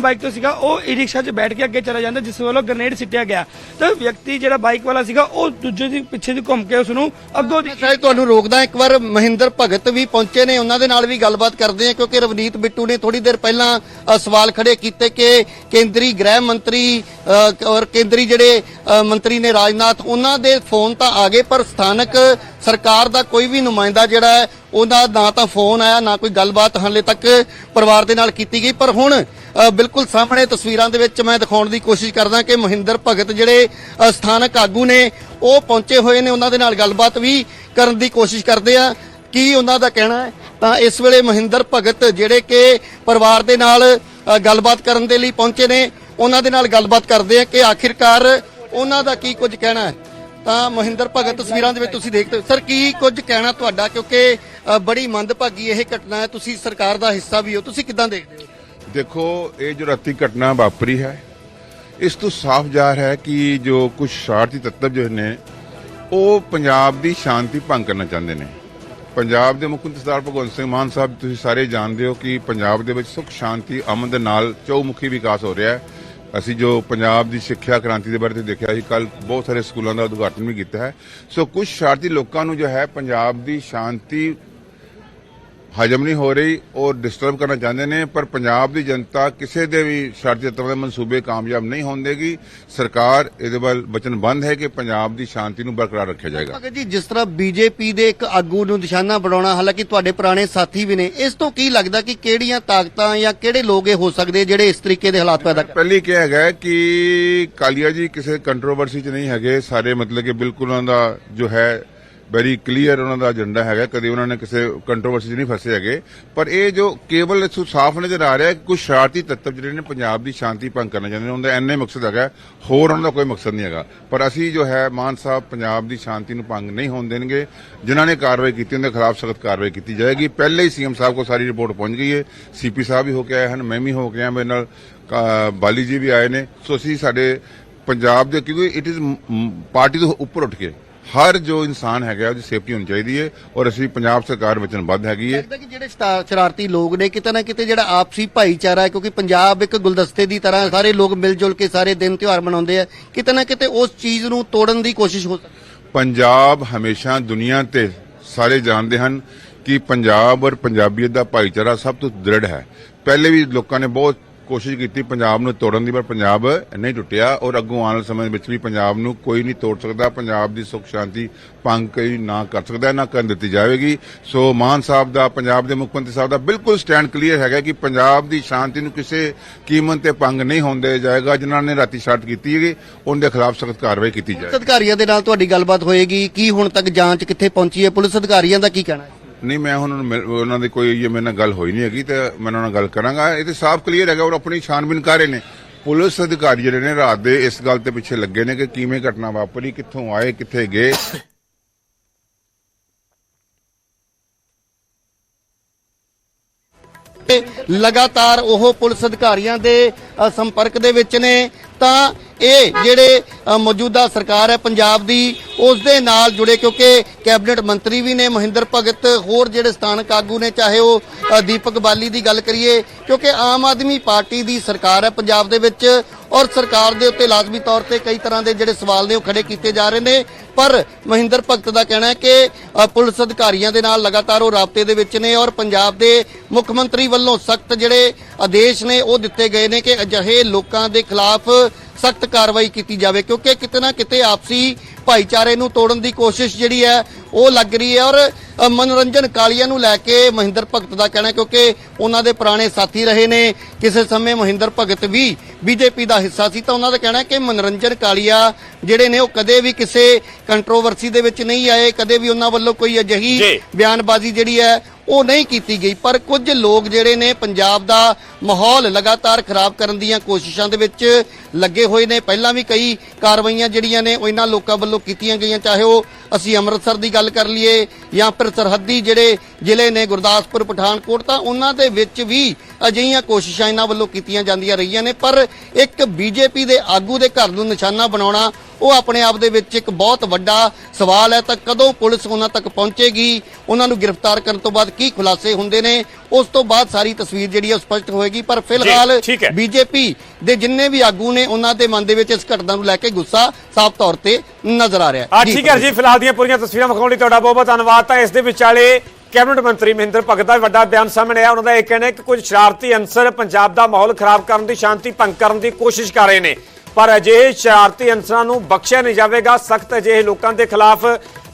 Speaker 3: ਬਾਈਕ ਤੋਂ ਸੀਗਾ ਉਹ ਈ ਰਿਕਸ਼ਾ 'ਚ ਬੈਠ ਕੇ ਅੱਗੇ ਚਲਾ ਜਾਂਦਾ ਜਿਸ ਵੱਲੋਂ ਗ੍ਰਨੇਡ ਸਿੱਟਿਆ ਗਿਆ। ਤਾਂ ਵਿਅਕਤੀ ਜਿਹੜਾ ਬਾਈਕ ਵਾਲਾ ਸੀਗਾ ਉਹ ਦੂਜੇ ਦੀ ਪਿੱਛੇ ਦੀ ਘੁੰਮ ਕੇ ਉਸ ਨੂੰ ਅੱਗੋਂ ਦੀ
Speaker 2: ਸ਼ਾਇਦ ਤੁਹਾਨੂੰ ਰੋਕਦਾ ਇੱਕ ਵਾਰ ਮਹਿੰਦਰ ਭਗਤ ਵੀ ਪਹੁੰਚੇ ਨੇ ਉਹਨਾਂ ਦੇ ਨਾਲ ਵੀ ਗੱਲਬਾਤ ਕਰਦੇ ਆ ਕਿਉਂਕਿ ਰਵਨੀਤ ਬਿੱਟੂ ਨੇ ਥੋੜੀ ਦੇਰ ਪਹਿਲਾਂ ਸਵਾਲ ਖੜੇ ਕੀਤੇ ਕਿ ਕੇਂਦਰੀ ਗ੍ਰਹਿ ਮੰਤਰੀ ਅ, ਔਰ ਕੇਂਦਰੀ ਜਿਹੜੇ ਮੰਤਰੀ ਨੇ ਰਾਜਨਾਥ, ਉਹਨਾਂ ਦੇ ਫੋਨ ਤਾਂ ਆ ਗਏ, ਪਰ ਸਥਾਨਕ ਸਰਕਾਰ ਦਾ ਕੋਈ ਵੀ ਨੁਮਾਇੰਦਾ ਜਿਹੜਾ ਹੈ, ਉਹਦਾ ਨਾ ਤਾਂ ਫੋਨ ਆਇਆ, ਨਾ ਕੋਈ ਗੱਲਬਾਤ ਹਾਲੇ ਤੱਕ ਪਰਿਵਾਰ ਦੇ ਨਾਲ ਕੀਤੀ ਗਈ। ਪਰ ਹੁਣ ਬਿਲਕੁਲ ਸਾਹਮਣੇ ਤਸਵੀਰਾਂ ਦੇ ਵਿੱਚ ਮੈਂ ਦਿਖਾਉਣ ਦੀ ਕੋਸ਼ਿਸ਼ ਕਰਦਾ ਕਿ ਮਹਿੰਦਰ ਭਗਤ ਜਿਹੜੇ ਸਥਾਨਕ ਆਗੂ ਨੇ, ਉਹ ਪਹੁੰਚੇ ਹੋਏ ਨੇ, ਉਹਨਾਂ ਦੇ ਨਾਲ ਗੱਲਬਾਤ ਵੀ ਕਰਨ ਦੀ ਕੋਸ਼ਿਸ਼ ਕਰਦੇ ਆ। ਕੀ ਉਹਨਾਂ ਦਾ ਕਹਿਣਾ ਹੈ? ਤਾਂ ਇਸ ਵੇਲੇ ਮਹਿੰਦਰ ਭਗਤ ਜਿਹੜੇ ਕਿ ਪਰਿਵਾਰ ਦੇ ਨਾਲ ਗੱਲਬਾਤ ਕਰਨ ਦੇ ਲਈ ਪਹੁੰਚੇ ਨੇ, ਉਹਨਾਂ ਦੇ ਨਾਲ ਗੱਲਬਾਤ ਕਰਦੇ ਆ ਕਿ ਆਖਿਰਕਾਰ ਉਹਨਾਂ ਦਾ ਕੀ ਕੁਝ ਕਹਿਣਾ ਹੈ? ਤਾਂ ਮਹਿੰਦਰ ਭਗਤ ਤਸਵੀਰਾਂ ਦੇ ਵਿੱਚ ਤੁਸੀਂ ਦੇਖਦੇ ਹੋ। ਸਰ ਕੀ ਕੁਝ ਕਹਿਣਾ ਤੁਹਾਡਾ? ਕਿਉਂਕਿ ਅ, ਬੜੀ ਮੰਦਭਾਗੀ ਇਹ ਘਟਨਾ ਹੈ। ਤੁਸੀਂ ਸਰਕਾਰ ਦਾ ਹਿੱਸਾ ਵੀ ਹੋ। ਤੁਸੀਂ ਕਿੱਦਾਂ ਦੇਖਦੇ ਹੋ?
Speaker 4: ਦੇਖੋ ਇਹ ਜੋ ਰਾਤੀ ਘਟਨਾ ਵਾਪਰੀ ਹੈ ਇਸ ਤੋਂ ਸਾਫ਼ ਜ਼ਾਹਰ ਹੈ ਕਿ ਜੋ ਕੁਝ ਸ਼ਰਾਰਤੀ ਤੱਤਵ ਜੋ ਨੇ ਉਹ ਪੰਜਾਬ ਦੀ ਸ਼ਾਂਤੀ ਭੰਗ ਕਰਨਾ ਚਾਹੁੰਦੇ ਨੇ। ਪੰਜਾਬ ਦੇ ਮੁੱਖ ਮੰਤਰੀ ਸਰਦਾਰ ਭਗਵੰਤ ਸਿੰਘ ਮਾਨ ਸਾਹਿਬ ਤੁਸੀਂ ਸਾਰੇ ਜਾਣਦੇ ਹੋ ਕਿ ਪੰਜਾਬ ਦੇ ਵਿੱਚ ਸੁੱਖ ਸ਼ਾਂਤੀ ਅਮਨ ਦੇ ਨਾਲ ਚੌਮੁਖੀ ਵਿਕਾਸ ਹੋ ਰਿਹਾ ਹੈ। ਅਸੀਂ ਜੋ ਪੰਜਾਬ ਦੀ ਸਿੱਖਿਆ ਕ੍ਰਾਂਤੀ ਦੇ ਬਾਰੇ ਤੇ ਦੇਖਿਆ ਸੀ ਕੱਲ ਬਹੁਤ ਸਾਰੇ ਸਕੂਲਾਂ ਦਾ ਉਦਘਾਟਨ ਵੀ ਕੀਤਾ ਹੈ। ਸੋ ਕੁਝ ਸ਼ਰਾਰਤੀ ਲੋਕਾਂ ਨੂੰ ਜੋ ਹੈ, ਪੰਜਾਬ ਦੀ ਸ਼ਾਂਤੀ ਹਜਮ ਨਹੀਂ ਹੋ ਰਹੀ ਔਰ ਡਿਸਟਰਬ ਕਰਨਾ ਚਾਹੁੰਦੇ ਨੇ ਪਰ ਪੰਜਾਬ ਦੀ ਜਨਤਾ ਕਿਸੇ ਦੇ ਵੀ ਸ਼ਰਾਰਤੀ ਤੱਤਾਂ ਦੇ ਮਨਸੂਬੇ ਕਾਮਯਾਬ ਨਹੀਂ ਹੋਣ ਦੇਗੀ। ਸਰਕਾਰ ਇਹਦੇ ਵੱਲ ਵਚਨਬੰਦ ਹੈ ਕਿ ਪੰਜਾਬ ਦੀ ਸ਼ਾਂਤੀ ਨੂੰ ਬਰਕਰਾਰ ਰੱਖਿਆ ਜਾਏਗਾ।
Speaker 2: ਭਗਤ ਜੀ ਜਿਸ ਤਰ੍ਹਾਂ ਬੀਜੇਪੀ ਦੇ ਇੱਕ ਆਗੂ ਨੂੰ ਨਿਸ਼ਾਨਾ ਬਣਾਉਣਾ ਹਾਲਾਂਕਿ ਤੁਹਾਡੇ ਪੁਰਾਣੇ ਸਾਥੀ ਵੀ ਨੇ ਇਸ ਤੋਂ ਕੀ ਲੱਗਦਾ ਕਿ ਕਿਹੜੀਆਂ ਤਾਕਤਾਂ ਜਾਂ ਕਿਹੜੇ ਲੋਕ ਇਹ ਹੋ ਸਕਦੇ ਜਿਹੜੇ ਇਸ ਤਰੀਕੇ ਦੇ ਹਾਲਾਤ ਪੈਦਾ ਕਰ
Speaker 4: ਪਹਿਲੀ ਕੀ ਹੈਗਾ ਕਿ ਕਾਲੀਆ ਜੀ ਕਿਸੇ ਕੰਟਰੋਵਰਸੀ 'ਚ ਨਹੀਂ ਹੈਗੇ ਸਾਰੇ ਮਤਲਬ ਕਿ ਬਿਲਕੁਲ ਉਹਨਾਂ ਦਾ ਜੋ ਹੈ ਵੈਰੀ ਕਲੀਅਰ ਉਹਨਾਂ ਦਾ ਏਜੰਡਾ ਹੈਗਾ, ਕਦੇ ਉਹਨਾਂ ਨੇ ਕਿਸੇ ਕੰਟਰੋਵਰਸੀ 'ਚ ਨਹੀਂ ਫਸੇ ਹੈਗੇ। ਪਰ ਇਹ ਜੋ ਕੇਵਲ ਇਸ ਸਾਫ਼ ਨਜ਼ਰ ਆ ਰਿਹਾ ਹੈ ਕਿ ਕੁਝ ਸ਼ਰਾਰਤੀ ਤੱਤਵ ਜਿਹੜੇ ਨੇ ਪੰਜਾਬ ਦੀ ਸ਼ਾਂਤੀ ਭੰਗ ਕਰਨਾ ਚਾਹੁੰਦੇ ਨੇ ਉਹਨਾਂ ਦਾ ਇੰਨੇ ਮਕਸਦ ਹੈਗਾ, ਹੋਰ ਉਹਨਾਂ ਦਾ ਕੋਈ ਮਕਸਦ ਨਹੀਂ ਹੈਗਾ। ਪਰ ਅਸੀਂ ਜੋ ਹੈ, ਮਾਨ ਸਾਹਿਬ ਪੰਜਾਬ ਦੀ ਸ਼ਾਂਤੀ ਨੂੰ ਭੰਗ ਨਹੀਂ ਹੋਣ ਦੇਣਗੇ। ਜਿਨ੍ਹਾਂ ਨੇ ਕਾਰਵਾਈ ਕੀਤੀ ਉਹਨਾਂ ਦੇ ਖਿਲਾਫ ਸਖਤ ਕਾਰਵਾਈ ਕੀਤੀ ਜਾਏਗੀ। ਪਹਿਲੇ ਹੀ ਸੀਐਮ ਸਾਹਿਬ ਕੋਲ ਸਾਰੀ ਰਿਪੋਰਟ ਪਹੁੰਚ ਗਈ ਹੈ। ਸੀਪੀ ਸਾਹਿਬ ਵੀ ਹੋ ਕੇ ਆਏ ਹਨ, ਮੈਂ ਵੀ ਹੋ ਕੇ ਆਇਆ, ਮੇਰੇ ਨਾਲ, ਕਾ- ਬਾਲੀ ਜੀ ਵੀ ਆਏ ਨੇ। ਸੋ ਅਸੀਂ ਸਾਡੇ ਪੰਜਾਬ ਦੇ, ਕਿਉਂਕਿ ਇਟ ਇਜ਼ ਪਾਰਟੀ ਤੋਂ ਉੱਪਰ ਉੱਠ ਕੇ ਹਰ ਜੋ ਇਨਸਾਨ ਹੈਗਾ ਉਹਦੀ ਸੇਫਟੀ ਹੋਣੀ ਚਾਹੀਦੀ ਹੈ ਔਰ ਅਸੀਂ ਪੰਜਾਬ ਸਰਕਾਰ ਵਚਨਬੱਧ ਹੈਗੀ ਹੈ।
Speaker 2: ਲੱਗਦਾ ਕਿ ਜਿਹੜੇ ਸ਼ਤਾ- ਸ਼ਰਾਰਤੀ ਲੋਕ ਨੇ ਕਿਤੇ ਨਾ ਕਿਤੇ ਜਿਹੜਾ ਆਪਸੀ ਭਾਈਚਾਰਾ ਹੈ ਕਿਉਂਕਿ ਪੰਜਾਬ ਇੱਕ ਗੁਲਦਸਤੇ ਦੀ ਤਰ੍ਹਾਂ ਸਾਰੇ ਲੋਕ ਮਿਲ ਜੁਲ ਕੇ ਸਾਰੇ ਦਿਨ ਤਿਉਹਾਰ ਮਨਾਉਂਦੇ ਆ ਕਿਤੇ ਨਾ ਕਿਤੇ ਉਸ ਚੀਜ਼ ਨੂੰ ਤੋੜਨ ਦੀ ਕੋਸ਼ਿਸ਼ ਹੋ ਸਕਦੀ ਹੈ।
Speaker 4: ਪੰਜਾਬ ਹਮੇਸ਼ਾ ਦੁਨੀਆ ਤੇ ਸਾਰੇ ਜਾਣਦੇ ਹਨ ਕਿ ਪੰਜਾਬ ਔਰ ਪੰਜਾਬੀਅਤ ਦਾ ਭਾਈਚਾਰਾ ਸਭ ਤੋਂ ਦ੍ਰਿੜ ਹੈ। ਪਹਿਲੇ ਵੀ ਲੋਕਾਂ ਨੇ ਬਹੁਤ ਕੋਸ਼ਿਸ਼ ਕੀਤੀ ਪੰਜਾਬ ਨੂੰ ਤੋੜਨ ਦੀ ਪਰ ਪੰਜਾਬ ਨਹੀਂ ਟੁੱਟਿਆ ਔਰ ਅੱਗੋਂ ਆਉਣ ਵਾਲੇ ਸਮੇਂ ਵਿੱਚ ਵੀ ਪੰਜਾਬ ਨੂੰ ਕੋਈ ਨਹੀਂ ਤੋੜ ਸਕਦਾ। ਪੰਜਾਬ ਦੀ ਸੁਖ ਸ਼ਾਂਤੀ ਭੰਗ ਕੋਈ ਨਾ ਕਰ ਸਕਦਾ ਨਾ ਕਰਨ ਦਿੱਤੀ ਜਾਵੇਗੀ। ਸੋ ਮਾਨ ਸਾਹਿਬ ਦਾ ਪੰਜਾਬ ਦੇ ਮੁੱਖ ਮੰਤਰੀ ਸਾਹਿਬ ਦਾ ਬਿਲਕੁਲ ਸਟੈਂਡ ਕਲੀਅਰ ਹੈਗਾ ਕਿ ਪੰਜਾਬ ਦੀ ਸ਼ਾਂਤੀ ਨੂੰ ਕਿਸੇ ਕੀਮਤ ਤੇ ਭੰਗ ਨਹੀਂ ਹੋਣ ਦਿਆ ਜਾਏਗਾ। ਜਿਨ੍ਹਾਂ ਨੇ ਰਾਤੀ ਸ਼ਾਟ ਕੀਤੀ ਹੈਗੀ ਉਹਨਾਂ ਦੇ ਖਿਲਾਫ ਸਖਤ ਕਾਰਵਾਈ ਕੀਤੀ ਜਾਏਗੀ।
Speaker 2: ਪੁਲਿਸ ਅਧਿਕਾਰੀਆਂ ਦੇ ਨਾਲ ਤੁਹਾਡੀ ਗੱਲਬਾਤ ਹੋਏਗੀ। ਕੀ ਹੁਣ ਤੱਕ ਜਾਂਚ ਕਿੱਥੇ ਪਹੁੰਚੀ ਹੈ? ਪੁਲਿਸ ਅਧਿਕਾਰੀਆਂ ਦਾ ਕੀ ਕਹਿਣਾ ਹੈ?
Speaker 4: ਨਹੀਂ, ਮੈਂ ਹੁਣ ਉਹਨਾਂ ਨੂੰ ਮਿਲ- ਉਹਨਾਂ ਦੀ ਕੋਈ ਇਹ ਮੇਰੇ ਨਾਲ ਗੱਲ ਹੋਈ ਨਹੀਂ ਹੈਗੀ ਤੇ ਮੈਂ ਉਹਨਾਂ ਨਾਲ ਗੱਲ ਕਰਾਂਗਾ। ਇਹ ਤੇ ਸਾਫ਼ ਕਲੀਅਰ ਹੈਗਾ, ਔਰ ਆਪਣੀ ਛਾਨਬੀਨ ਕਰ ਰਹੇ ਨੇ। ਪੁਲਿਸ ਅਧਿਕਾਰੀ ਜਿਹੜੇ ਨੇ ਰਾਤ ਦੇ ਇਸ ਗੱਲ ਤੇ ਪਿੱਛੇ ਲੱਗੇ ਨੇ ਕਿ ਕਿਵੇਂ ਘਟਨਾ ਵਾਪਰੀ, ਕਿੱਥੋਂ ਆਏ, ਕਿੱਥੇ ਗਏ।
Speaker 2: ਲਗਾਤਾਰ ਉਹ ਪੁਲਿਸ ਅਧਿਕਾਰੀਆਂ ਦੇ ਸੰਪਰਕ ਦੇ ਵਿੱਚ ਨੇ, ਤਾਂ ਇਹ ਜਿਹੜੇ ਮੌਜੂਦਾ ਸਰਕਾਰ ਹੈ ਪੰਜਾਬ ਦੀ, ਉਸ ਦੇ ਨਾਲ ਜੁੜੇ ਕਿਉਂਕਿ ਕੈਬਨਿਟ ਮੰਤਰੀ ਵੀ ਨੇ, ਮਹਿੰਦਰ ਭਗਤ, ਹੋਰ ਜਿਹੜੇ ਸਥਾਨਕ ਆਗੂ ਨੇ, ਚਾਹੇ ਉਹ ਦੀਪਕ ਬਾਲੀ ਦੀ ਗੱਲ ਕਰੀਏ, ਕਿਉਂਕਿ ਆਮ ਆਦਮੀ ਪਾਰਟੀ ਦੀ ਸਰਕਾਰ ਹੈ ਪੰਜਾਬ ਦੇ ਵਿੱਚ, ਔਰ ਸਰਕਾਰ ਦੇ ਉੱਤੇ ਲਾਜ਼ਮੀ ਤੌਰ ਤੇ ਕਈ ਤਰ੍ਹਾਂ ਦੇ ਜਿਹੜੇ ਸਵਾਲ ਨੇ ਉਹ ਖੜੇ ਕੀਤੇ ਜਾ ਰਹੇ ਨੇ ਪਰ ਮਹਿੰਦਰ ਭਗਤ ਦਾ ਕਹਿਣਾ ਹੈ ਕਿ ਪੁਲਿਸ ਅਧਿਕਾਰੀਆਂ ਦੇ ਨਾਲ ਲਗਾਤਾਰ ਉਹ ਰਾਬਤੇ ਦੇ ਵਿੱਚ ਨੇ ਔਰ ਪੰਜਾਬ ਦੇ ਮੁੱਖ ਮੰਤਰੀ ਵੱਲੋਂ ਸਖਤ ਜਿਹੜੇ ਆਦੇਸ਼ ਨੇ, ਉਹ ਦਿੱਤੇ ਗਏ ਨੇ ਕਿ ਅਜਿਹੇ ਲੋਕਾਂ ਦੇ ਖਿਲਾਫ ਸਖਤ ਕਾਰਵਾਈ ਕੀਤੀ ਜਾਵੇ, ਕਿਉਂਕਿ ਕਿਤੇ ਨਾ ਕਿਤੇ ਆਪਸੀ ਭਾਈਚਾਰੇ ਨੂੰ ਤੋੜਨ ਦੀ ਕੋਸ਼ਿਸ਼ ਜਿਹੜੀ ਹੈ ਉਹ ਲੱਗ ਰਹੀ ਹੈ ਔਰ ਮਨੋਰੰਜਨ ਕਾਲੀਆ ਨੂੰ ਲੈ ਕੇ ਮਹਿੰਦਰ ਭਗਤ ਦਾ ਕਹਿਣਾ ਕਿਉਂਕਿ ਉਹਨਾਂ ਦੇ ਪੁਰਾਣੇ ਸਾਥੀ ਰਹੇ ਨੇ ਕਿਸੇ ਸਮੇਂ ਮਹਿੰਦਰ ਭਗਤ ਵੀ ਬੀਜੇਪੀ ਦਾ ਹਿੱਸਾ ਸੀ ਤਾਂ ਉਹਨਾਂ ਦਾ ਕਹਿਣਾ ਕਿ ਮਨੋਰੰਜਨ ਕਾਲੀਆ ਜਿਹੜੇ ਨੇ ਉਹ ਕਦੇ ਵੀ ਕਿਸੇ ਕੰਟਰੋਵਰਸੀ ਦੇ ਵਿੱਚ ਨਹੀਂ ਆਏ ਕਦੇ ਵੀ ਉਹਨਾਂ ਵੱਲੋਂ ਕੋਈ ਅਜਿਹੀ। ਬਿਆਨਬਾਜ਼ੀ ਜਿਹੜੀ ਹੈ ਉਹ ਨਹੀਂ ਕੀਤੀ ਗਈ। ਪਰ ਕੁਝ ਲੋਕ ਜਿਹੜੇ ਨੇ ਪੰਜਾਬ ਦਾ ਮਾਹੌਲ ਲਗਾਤਾਰ ਖਰਾਬ ਕਰਨ ਦੀਆਂ ਕੋਸ਼ਿਸ਼ਾਂ ਦੇ ਵਿੱਚ ਲੱਗੇ ਹੋਏ ਨੇ। ਪਹਿਲਾਂ ਵੀ ਕਈ ਕਾਰਵਾਈਆਂ ਜਿਹੜੀਆਂ ਨੇ ਉਹ ਇਹਨਾਂ ਲੋਕਾਂ ਵੱਲੋਂ ਕੀਤੀਆਂ ਗਈਆਂ। ਚਾਹੇ ਉਹ ਅਸੀਂ ਅੰਮ੍ਰਿਤਸਰ ਦੀ ਗੱਲ ਕਰ ਲਈਏ ਜਾਂ ਫਿਰ ਸਰਹੱਦੀ ਜਿਹੜੇ ਜ਼ਿਲ੍ਹੇ ਨੇ ਗੁਰਦਾਸਪੁਰ, ਪਠਾਨਕੋਟ, ਤਾਂ ਉਹਨਾਂ ਦੇ ਵਿੱਚ ਵੀ ਅਜਿਹੀਆਂ ਕੋਸ਼ਿਸ਼ਾਂ ਇਹਨਾਂ ਵੱਲੋਂ ਕੀਤੀਆਂ ਜਾਂਦੀਆਂ ਰਹੀਆਂ ਨੇ। ਪਰ ਇੱਕ ਬੀਜੇਪੀ ਦੇ ਆਗੂ ਦੇ ਘਰ ਨੂੰ ਨਿਸ਼ਾਨਾ ਬਣਾਉਣਾ ਉਹ ਆਪਣੇ ਆਪ ਦੇ ਵਿੱਚ ਇੱਕ ਬਹੁਤ ਵੱਡਾ ਸਵਾਲ ਹੈ ਤਾਂ ਕਦੋਂ ਪੁਲਿਸ ਉਹਨਾਂ ਤੱਕ ਪਹੁੰਚੇਗੀ? ਉਹਨਾਂ ਨੂੰ ਗ੍ਰਿਫਤਾਰ ਕਰਨ ਤੋਂ ਬਾਅਦ ਕੀ ਖੁਲਾਸੇ ਹੁੰਦੇ ਨੇ? ਉਸ ਤੋਂ ਬਾਅਦ ਸਾਰੀ ਤਸਵੀਰ ਜਿਹੜੀ ਹੈ ਸਪਸ਼ਟ ਹੋਏਗੀ ਪਰ ਫਿਲਹਾਲ
Speaker 1: ਠੀਕ ਹੈ।
Speaker 2: ਬੀਜੇਪੀ ਦੇ ਜਿੰਨੇ ਵੀ ਆਗੂ ਨੇ ਉਹਨਾਂ ਦੇ ਮਨ ਦੇ ਵਿੱਚ ਇਸ ਘਟਨਾ ਨੂੰ ਲੈ ਕੇ ਗੁੱਸਾ ਸਾਫ਼ ਤੌਰ ਤੇ ਨਜ਼ਰ ਆ ਰਿਹਾ
Speaker 1: ਆ ਠੀਕ ਹੈ ਜੀ ਫਿਲਹਾਲ ਦੀਆਂ ਪੂਰੀਆਂ ਤਸਵੀਰਾਂ ਵਿਖਾਉਣ ਲਈ ਤੁਹਾਡਾ ਬਹੁਤ ਬਹੁਤ ਧੰਨਵਾਦ। ਤਾਂ ਇਸ ਦੇ ਵਿਚਾਲੇ ਕੈਬਨਿਟ ਮੰਤਰੀ ਮਹਿੰਦਰ ਭਗਤ ਦਾ ਵੱਡਾ ਬਿਆਨ ਸਾਹਮਣੇ ਆਇਆ। ਉਹਨਾਂ ਦਾ ਇਹ ਕਹਿਣਾ ਹੈ ਕਿ ਕੁਝ ਸ਼ਰਾਰਤੀ ਅੰਸਰ ਪੰਜਾਬ ਦਾ ਮਾਹੌਲ ਖਰਾਬ ਕਰਨ ਦੀ ਸ਼ਾਂਤੀ ਭੰਗ ਕਰਨ ਦੀ ਕੋਸ਼ਿਸ਼ ਕਰ ਰਹੇ ਨੇ। ਪਰ ਅਜਿਹੇ ਸ਼ਰਾਰਤੀ ਅਨਸਰਾਂ ਨੂੰ ਬਖਸ਼ਿਆ ਨਹੀਂ ਜਾਵੇਗਾ। ਸਖਤ ਅਜਿਹੇ ਲੋਕਾਂ ਦੇ ਖਿਲਾਫ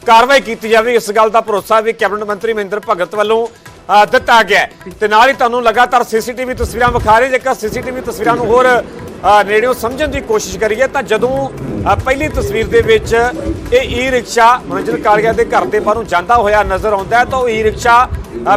Speaker 1: ਕਾਰਵਾਈ ਕੀਤੀ ਜਾਵੇਗੀ। ਇਸ ਗੱਲ ਦਾ ਭਰੋਸਾ ਵੀ ਕੈਬਨਿਟ ਮੰਤਰੀ ਮਹਿੰਦਰ ਭਗਤ ਵੱਲੋਂ ਦਿੱਤਾ ਗਿਆ ਹੈ। ਤੇ ਨਾਲ ਹੀ ਤੁਹਾਨੂੰ ਲਗਾਤਾਰ ਸੀਸੀਟੀਵੀ ਤਸਵੀਰਾਂ ਵਿਖਾ ਰਹੇ ਜੇਕਰ ਸੀਸੀਟੀਵੀ ਤਸਵੀਰਾਂ ਨੂੰ ਹੋਰ ਨੇੜਿਓਂ ਸਮਝਣ ਦੀ ਕੋਸ਼ਿਸ਼ ਕਰੀਏ, ਤਾਂ ਜਦੋਂ ਪਹਿਲੀ ਤਸਵੀਰ ਦੇ ਵਿੱਚ ਇਹ ਈ ਰਿਕਸ਼ਾ ਮਨੋਰੰਜਨ ਕਾਲੀਆ ਦੇ ਘਰ ਦੇ ਬਾਹਰੋਂ ਜਾਂਦਾ ਹੋਇਆ ਨਜ਼ਰ ਆਉਂਦਾ ਹੈ, ਤਾਂ ਉਹ ਈ ਰਿਕਸ਼ਾ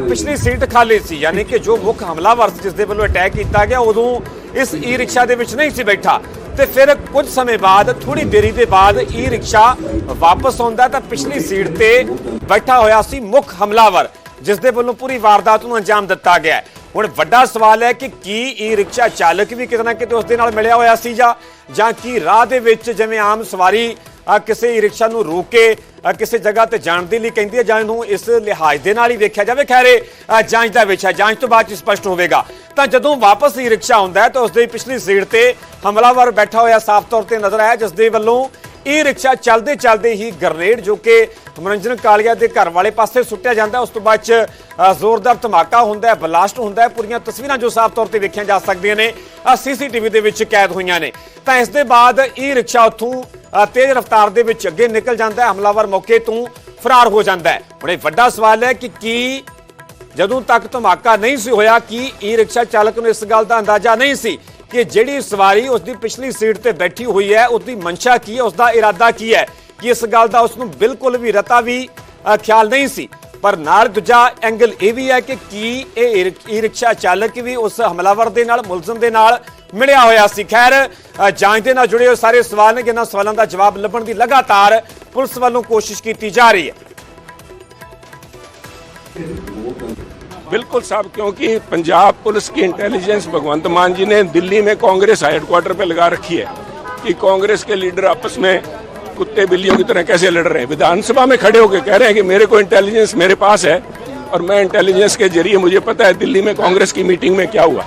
Speaker 1: ਪਿਛਲੀ ਸੀਟ ਖਾਲੀ ਸੀ। ਯਾਨੀ ਕਿ ਜੋ ਮੁੱਖ ਹਮਲਾਵਰ ਸੀ, ਜਿਸ ਦੇ ਵੱਲੋਂ ਅਟੈਕ ਕੀਤਾ ਗਿਆ, ਉਦੋਂ ਇਸ ਈ ਰਿਕਸ਼ਾ ਦੇ ਵਿੱਚ ਨਹੀਂ ਸੀ ਬੈਠਾ। ਤੇ ਫਿਰ ਕੁਝ ਸਮੇਂ ਬਾਅਦ ਥੋੜੀ ਦੇਰੀ ਦੇ ਬਾਅਦ ਈ ਰਿਕਸ਼ਾ ਵਾਪਸ ਆਉਂਦਾ ਤਾਂ ਪਿਛਲੀ ਸੀਟ ਤੇ ਬੈਠਾ ਹੋਇਆ ਸੀ ਮੁੱਖ ਹਮਲਾਵਰ, ਜਿਸ ਦੇ ਵੱਲੋਂ ਪੂਰੀ ਵਾਰਦਾਤ ਨੂੰ ਅੰਜਾਮ ਦਿੱਤਾ ਗਿਆ ਹੈ। ਹੁਣ ਵੱਡਾ ਸਵਾਲ ਹੈ ਕਿ ਕੀ ਈ ਰਿਕਸ਼ਾ ਚਾਲਕ ਵੀ ਕਿਤੇ ਨਾ ਕਿਤੇ ਉਸ ਦੇ ਨਾਲ ਮਿਲਿਆ ਹੋਇਆ ਸੀ ਜਾਂ ਜਾਂ ਕੀ ਰਾਹ ਦੇ ਵਿੱਚ ਜਿਵੇਂ ਆਮ ਸਵਾਰੀ ਕਿਸੇ ਈ ਰਿਕਸ਼ਾ ਨੂੰ ਰੋਕ ਕੇ ਕਿਸੇ ਜਗ੍ਹਾ ਤੇ ਜਾਣ ਦੇ ਲਈ ਕਹਿੰਦੀ ਹੈ ਜਾਂ ਇਹਨੂੰ ਇਸ ਲਿਹਾਜ਼ ਦੇ ਨਾਲ ਹੀ ਵੇਖਿਆ ਜਾਵੇ ਖੈਰੇ ਅ, ਜਾਂਚ ਦਾ ਵਿਸ਼ਾ ਜਾਂਚ ਤੋਂ ਬਾਅਦ 'ਚ ਸਪਸ਼ਟ ਹੋਵੇਗਾ। ਤਾਂ ਜਦੋਂ ਵਾਪਸ ਹੀ ਰਿਕਸ਼ਾ ਆਉਂਦਾ ਹੈ ਤਾਂ ਉਸ ਦੇ ਪਿਛਲੀ ਸੀਟ ਤੇ ਹਮਲਾਵਰ ਬੈਠਾ ਹੋਇਆ ਸਾਫ਼ ਤੌਰ ਤੇ ਨਜ਼ਰ ਆਇਆ ਜਿਸ ਦੇ ਵੱਲੋਂ ਇਹ ਰਿਕਸ਼ਾ ਚੱਲਦੇ ਚੱਲਦੇ ਹੀ ਗ੍ਰਨੇਡ ਜੋ ਕਿ ਮਨੋਰੰਜਨ ਕਾਲੀਆ ਦੇ ਘਰ ਵਾਲੇ ਪਾਸੇ ਸੁੱਟਿਆ ਜਾਂਦਾ ਉਸ ਤੋਂ ਬਾਅਦ ਚ ਜ਼ੋਰਦਾਰ ਧਮਾਕਾ ਹੁੰਦਾ ਹੈ ਬਲਾਸਟ ਹੁੰਦਾ ਹੈ। ਪੂਰੀਆਂ ਤਸਵੀਰਾਂ ਜੋ ਸਾਫ਼ ਤੌਰ ਤੇ ਵੇਖੀਆਂ ਜਾ ਸਕਦੀਆਂ ਨੇ ਸੀਸੀਟੀਵੀ ਦੇ ਵਿੱਚ ਕੈਦ ਹੋਈਆਂ ਨੇ। ਤਾਂ ਇਸ ਦੇ ਬਾਅਦ ਇਹ ਰਿਕਸ਼ਾ ਉੱਥੋਂ ਤੇਜ਼ ਰਫ਼ਤਾਰ ਦੇ ਵਿੱਚ ਅੱਗੇ ਨਿਕਲ ਜਾਂਦਾ ਹੈ, ਹਮਲਾਵਰ ਮੌਕੇ ਤੋਂ ਫਰਾਰ ਹੋ ਜਾਂਦਾ ਹੈ। ਹੁਣ ਇਹ ਵੱਡਾ ਸਵਾਲ ਹੈ ਕਿ ਕੀ ਜਦੋਂ ਤੱਕ ਧਮਾਕਾ ਨਹੀਂ ਸੀ ਹੋਇਆ, ਕਿ ਈ ਰਿਕਸ਼ਾ ਚਾਲਕ ਨੂੰ ਇਸ ਗੱਲ ਦਾ ਅੰਦਾਜ਼ਾ ਨਹੀਂ ਸੀ ਕਿ ਜਿਹੜੀ ਸਵਾਰੀ ਉਸ ਦੀ ਪਿਛਲੀ ਸੀਟ ਤੇ ਬੈਠੀ ਹੋਈ ਹੈ ਉਸ ਦੀ ਮਨਸ਼ਾ ਕੀ ਹੈ ਉਸ ਦਾ ਇਰਾਦਾ ਕੀ ਹੈ, ਕਿ ਇਸ ਗੱਲ ਦਾ ਉਸ ਨੂੰ ਬਿਲਕੁਲ ਵੀ ਰਤਾ ਵੀ ਖਿਆਲ ਨਹੀਂ ਸੀ। ਪਰ ਨਾਲ ਦੂਜਾ ਐਂਗਲ ਇਹ ਵੀ ਹੈ ਕਿ ਕੀ ਇਹ ਈ ਰਿਕਸ਼ਾ ਚਾਲਕ ਵੀ ਉਸ ਹਮਲਾਵਰ ਦੇ ਨਾਲ, ਮੁਲਜ਼ਮ ਦੇ ਨਾਲ ਮਿਲਿਆ ਹੋਇਆ ਸੀ ਖੈਰ ਅ, ਜਾਂਚ ਦੇ ਨਾਲ ਜੁੜੇ ਹੋਏ ਸਾਰੇ ਸਵਾਲ ਨੇ ਜਿਨ੍ਹਾਂ ਸਵਾਲਾਂ ਦਾ ਜਵਾਬ ਲੱਭਣ ਦੀ ਲਗਾਤਾਰ ਪੁਲਿਸ ਵੱਲੋਂ ਕੋਸ਼ਿਸ਼ ਕੀਤੀ ਜਾ ਰਹੀ ਹੈ
Speaker 5: बिल्कुल साहब क्योंकि पंजाब पुलिस की इंटेलिजेंस भगवंत मान जी ने दिल्ली में कांग्रेस हेडक्वार्टर पे लगा रखी है कि कांग्रेस के लीडर आपस में कुत्ते बिल्लियों की तरह कैसे लड़ रहे हैं विधानसभा में खड़े होकर कह रहे हैं कि मेरे को इंटेलिजेंस मेरे पास है और मैं इंटेलिजेंस के जरिए मुझे पता है दिल्ली में कांग्रेस की मीटिंग में क्या हुआ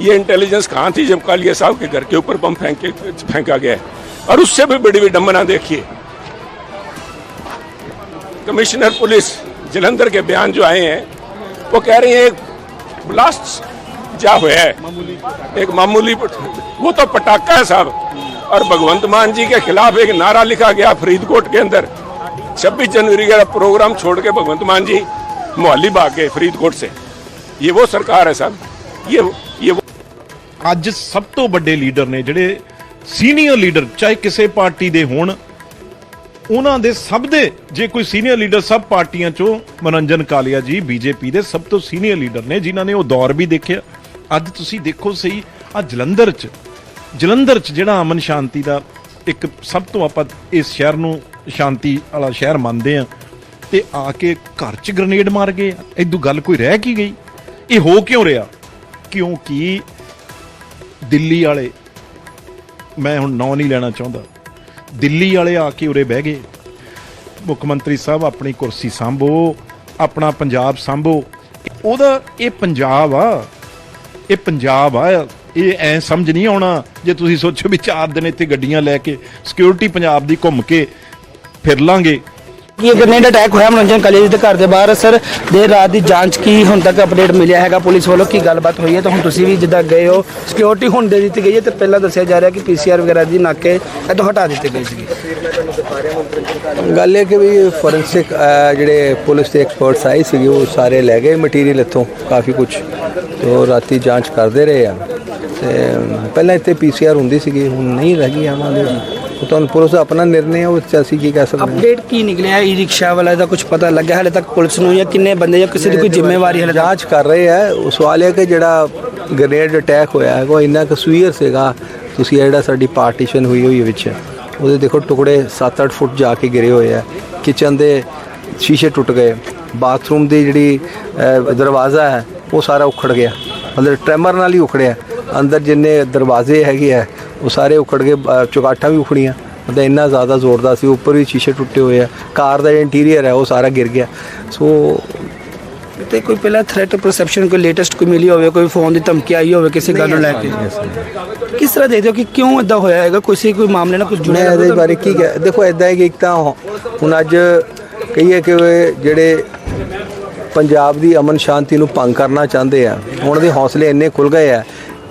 Speaker 5: ये इंटेलिजेंस कहाँ थी जब कालिया साहब के घर के ऊपर बम फेंक, फेंका गया है? और उससे भी बड़ी विडंबना देखिए। कमिश्नर पुलिस, जलंधर के बयान जो आए हैं, वो कह रही है, एक ब्लास्ट जा हुआ है। एक मामूली वो तो पटाखा है साहब। और भगवंत मान जी के खिलाफ एक नारा लिखा गया फरीदकोट के अंदर। 26 जनवरी का प्रोग्राम छोड़ के भगवंत मान जी मोहाली भाग गए फरीदकोट से। ये वो सरकार है साहब। ये ये वो
Speaker 6: ਅੱਜ ਸਭ ਤੋਂ ਵੱਡੇ ਲੀਡਰ ਨੇ ਜਿਹੜੇ ਸੀਨੀਅਰ ਲੀਡਰ, ਚਾਹੇ ਕਿਸੇ ਪਾਰਟੀ ਦੇ ਹੋਣ, ਉਹਨਾਂ ਦੇ ਸਭ ਦੇ, ਜੇ ਕੋਈ ਸੀਨੀਅਰ ਲੀਡਰ ਸਭ ਪਾਰਟੀਆਂ ਚੋਂ ਮਨੋਰੰਜਨ ਕਾਲੀਆ ਜੀ, ਬੀਜੇਪੀ ਦੇ ਸਭ ਤੋਂ ਸੀਨੀਅਰ ਲੀਡਰ ਨੇ, ਜਿਨ੍ਹਾਂ ਨੇ ਉਹ ਦੌਰ ਵੀ ਦੇਖਿਆ। ਅੱਜ ਤੁਸੀਂ ਦੇਖੋ ਸਹੀ, ਆ ਜਲੰਧਰ 'ਚ ਜਲੰਧਰ 'ਚ ਜਿਹੜਾ ਅਮਨ ਸ਼ਾਂਤੀ ਦਾ ਇੱਕ ਸਭ ਤੋਂ ਆਪਾਂ ਇਸ ਸ਼ਹਿਰ ਨੂੰ ਸ਼ਾਂਤੀ ਵਾਲਾ ਸ਼ਹਿਰ ਮੰਨਦੇ ਆ ਤੇ ਆ ਕੇ ਘਰ 'ਚ ਗ੍ਰਨੇਡ ਮਾਰ ਗਏ ਇਦੋਂ ਗੱਲ ਕੋਈ ਰਹਿ ਕੀ ਗਈ? ਇਹ ਹੋ ਕਿਉਂ ਰਿਹਾ? ਕਿਉਂਕਿ ਦਿੱਲੀ ਵਾਲੇ, ਮੈਂ ਹੁਣ ਨਾਂ ਨਹੀਂ ਲੈਣਾ ਚਾਹੁੰਦਾ। ਦਿੱਲੀ ਵਾਲੇ ਆ ਕੇ ਉਰੇ ਬਹਿ ਗਏ। ਮੁੱਖ ਮੰਤਰੀ ਸਾਹਿਬ, ਆਪਣੀ ਕੁਰਸੀ ਸੰਭੋ, ਆਪਣਾ ਪੰਜਾਬ ਸੰਭੋ। ਉਹਦਾ ਇਹ ਪੰਜਾਬ ਆ, ਇਹ ਪੰਜਾਬ ਆ, ਇਹ ਐ ਸਮਝ ਨਹੀਂ ਆਉਣਾ ਜੇ ਤੁਸੀਂ ਸੋਚੋ ਵੀ ਚਾਰ ਦਿਨ ਇੱਥੇ ਗੱਡੀਆਂ ਲੈ ਕੇ ਸਿਕਿਉਰਿਟੀ ਪੰਜਾਬ ਦੀ ਘੁੰਮ ਕੇ ਫਿਰ ਲਾਂਗੇ
Speaker 7: ਇਹ ਗ੍ਰਨੇਡ ਅਟੈਕ ਹੋਇਆ, ਮਨੋਰੰਜਨ ਕਾਲਜ ਦੇ ਘਰ ਦੇ ਬਾਹਰ ਸਰ ਦੇਰ ਰਾਤ ਦੀ ਜਾਂਚ ਕੀ ਹੁਣ ਤੱਕ ਅਪਡੇਟ ਮਿਲਿਆ ਹੈਗਾ ਪੁਲਿਸ ਵੱਲੋਂ? ਕੀ ਗੱਲਬਾਤ ਹੋਈ ਹੈ? ਤਾਂ ਹੁਣ ਤੁਸੀਂ ਵੀ ਜਿੱਦਾਂ ਗਏ ਹੋ ਸਿਕਿਉਰਿਟੀ ਹੁਣ ਦੇ ਦਿੱਤੀ ਗਈ ਹੈ ਤੇ ਪਹਿਲਾਂ ਦੱਸਿਆ ਜਾ ਰਿਹਾ ਕਿ ਪੀਸੀਆਰ ਵਗੈਰਾ ਦੀ ਨਾਕੇ ਇਹ ਤੋਂ ਹਟਾ ਦਿੱਤੇ ਗਏ ਸੀਗੇ।
Speaker 8: ਗੱਲ ਇਹ ਕਿ ਵੀ ਫੋਰੈਂਸਿਕ ਜਿਹੜੇ ਪੁਲਿਸ ਦੇ ਐਕਸਪਰਟਸ ਆਏ ਸੀਗੇ, ਉਹ ਸਾਰੇ ਲੈ ਗਏ ਮਟੀਰੀਅਲ ਇੱਥੋਂ, ਕਾਫੀ ਕੁਝ ਤੋਂ ਰਾਤੀ ਜਾਂਚ ਕਰਦੇ ਰਹੇ ਆ। ਤੇ ਪਹਿਲਾਂ ਇੱਥੇ ਪੀਸੀਆਰ ਹੁੰਦੀ ਸੀਗੀ, ਹੁਣ ਨਹੀਂ ਰਹੀ ਆਵਾਂਗੇ ਉਹ ਤੁਹਾਨੂੰ ਪੁਲਿਸ ਦਾ ਆਪਣਾ ਨਿਰਣੇ ਹੈ ਉਹ 'ਚ ਅਸੀਂ ਕੀ ਕਹਿ ਸਕਦੇ ਹਾਂ?
Speaker 7: ਅਪਡੇਟ ਕੀ ਨਿਕਲਿਆ? ਈ ਰਿਕਸ਼ਾ ਵਾਲਾ ਦਾ ਕੁਝ ਪਤਾ ਲੱਗਿਆ? ਹਾਲੇ ਤੱਕ ਪੁਲਿਸ ਨੂੰ ਜਾਂ ਕਿੰਨੇ ਬੰਦੇ ਜਾਂ ਕਿਸੇ ਦੀ ਕੋਈ ਜ਼ਿੰਮੇਵਾਰੀ ਹਲੇ ਤੱਕ?
Speaker 8: ਜਾਂਚ ਕਰ ਰਹੇ ਆ। ਉਹ ਸਵਾਲ ਇਹ ਕਿ ਜਿਹੜਾ ਗ੍ਰੇਨੇਡ ਅਟੈਕ ਹੋਇਆ ਹੈ ਉਹ ਇੰਨਾ ਕੁ ਸਵੀਅਰ ਸੀਗਾ ਤੁਸੀਂ ਇਹ ਜਿਹੜਾ ਸਾਡੀ ਪਾਰਟੀਸ਼ਨ ਹੋਈ ਹੋਈ ਹੈ ਵਿੱਚ ਉਹਦੇ ਦੇਖੋ ਟੁਕੜੇ 7-8 ਫੁੱਟ ਜਾ ਕੇ ਗਿਰੇ ਹੋਏ ਆ। ਕਿਚਨ ਦੇ ਸ਼ੀਸ਼ੇ ਟੁੱਟ ਗਏ। ਬਾਥਰੂਮ ਦੀ ਜਿਹੜੀ ਅਹ, ਦਰਵਾਜ਼ਾ ਹੈ ਉਹ ਸਾਰਾ ਉਖੜ ਗਿਆ। ਮਤਲਬ ਟ੍ਰੈਮਰ ਨਾਲ ਹੀ ਉਖੜਿਆ। ਅੰਦਰ ਜਿੰਨੇ ਦਰਵਾਜ਼ੇ ਹੈਗੇ ਆ ਉਹ ਸਾਰੇ ਉਖੜ ਗਏ ਚੁਗਾਠਾਂ ਵੀ ਉਖੜੀਆਂ। ਮਤਲਬ ਇੰਨਾ ਜ਼ਿਆਦਾ ਜ਼ੋਰਦਾਰ ਸੀ ਉੱਪਰ ਵੀ ਸ਼ੀਸ਼ੇ ਟੁੱਟੇ ਹੋਏ ਆ। ਕਾਰ ਦਾ ਇੰਟੀਰੀਅਰ ਹੈ ਉਹ ਸਾਰਾ ਗਿਰ ਗਿਆ। ਸੋ
Speaker 7: ਤੇ ਕੋਈ ਪਹਿਲਾਂ ਥ੍ਰੈਟ ਪਰਸੈਪਸ਼ਨ ਕੋਈ ਲੇਟੈਸਟ ਕੋਈ ਮਿਲੀ ਹੋਵੇ ਕੋਈ ਫੋਨ ਦੀ ਧਮਕੀ ਆਈ ਹੋਵੇ ਕਿਸੇ ਗੱਲ ਨੂੰ ਲੈ ਕੇ? ਕਿਸ ਤਰ੍ਹਾਂ ਦੇਖਦੇ ਹੋ ਕਿ ਕਿਉਂ ਇਦਾਂ ਹੋਇਆ ਹੈਗਾ? ਕਿਸੇ ਕੋਈ ਮਾਮਲੇ ਨਾਲ ਕੁਝ ਜੁੜਿਆ
Speaker 8: ਇਹਦੇ ਬਾਰੇ ਕੀ ਦੇਖੋ ਇਦਾਂ ਹੈ ਕਿ ਇੱਕ ਤਾਂ ਹੁਣ ਅੱਜ ਕਹੀਏ ਕਿ ਜਿਹੜੇ ਪੰਜਾਬ ਦੀ ਅਮਨ ਸ਼ਾਂਤੀ ਨੂੰ ਭੰਗ ਕਰਨਾ ਚਾਹੁੰਦੇ ਆ ਉਹਨਾਂ ਦੇ ਹੌਸਲੇ ਇੰਨੇ ਖੁੱਲ ਗਏ ਆ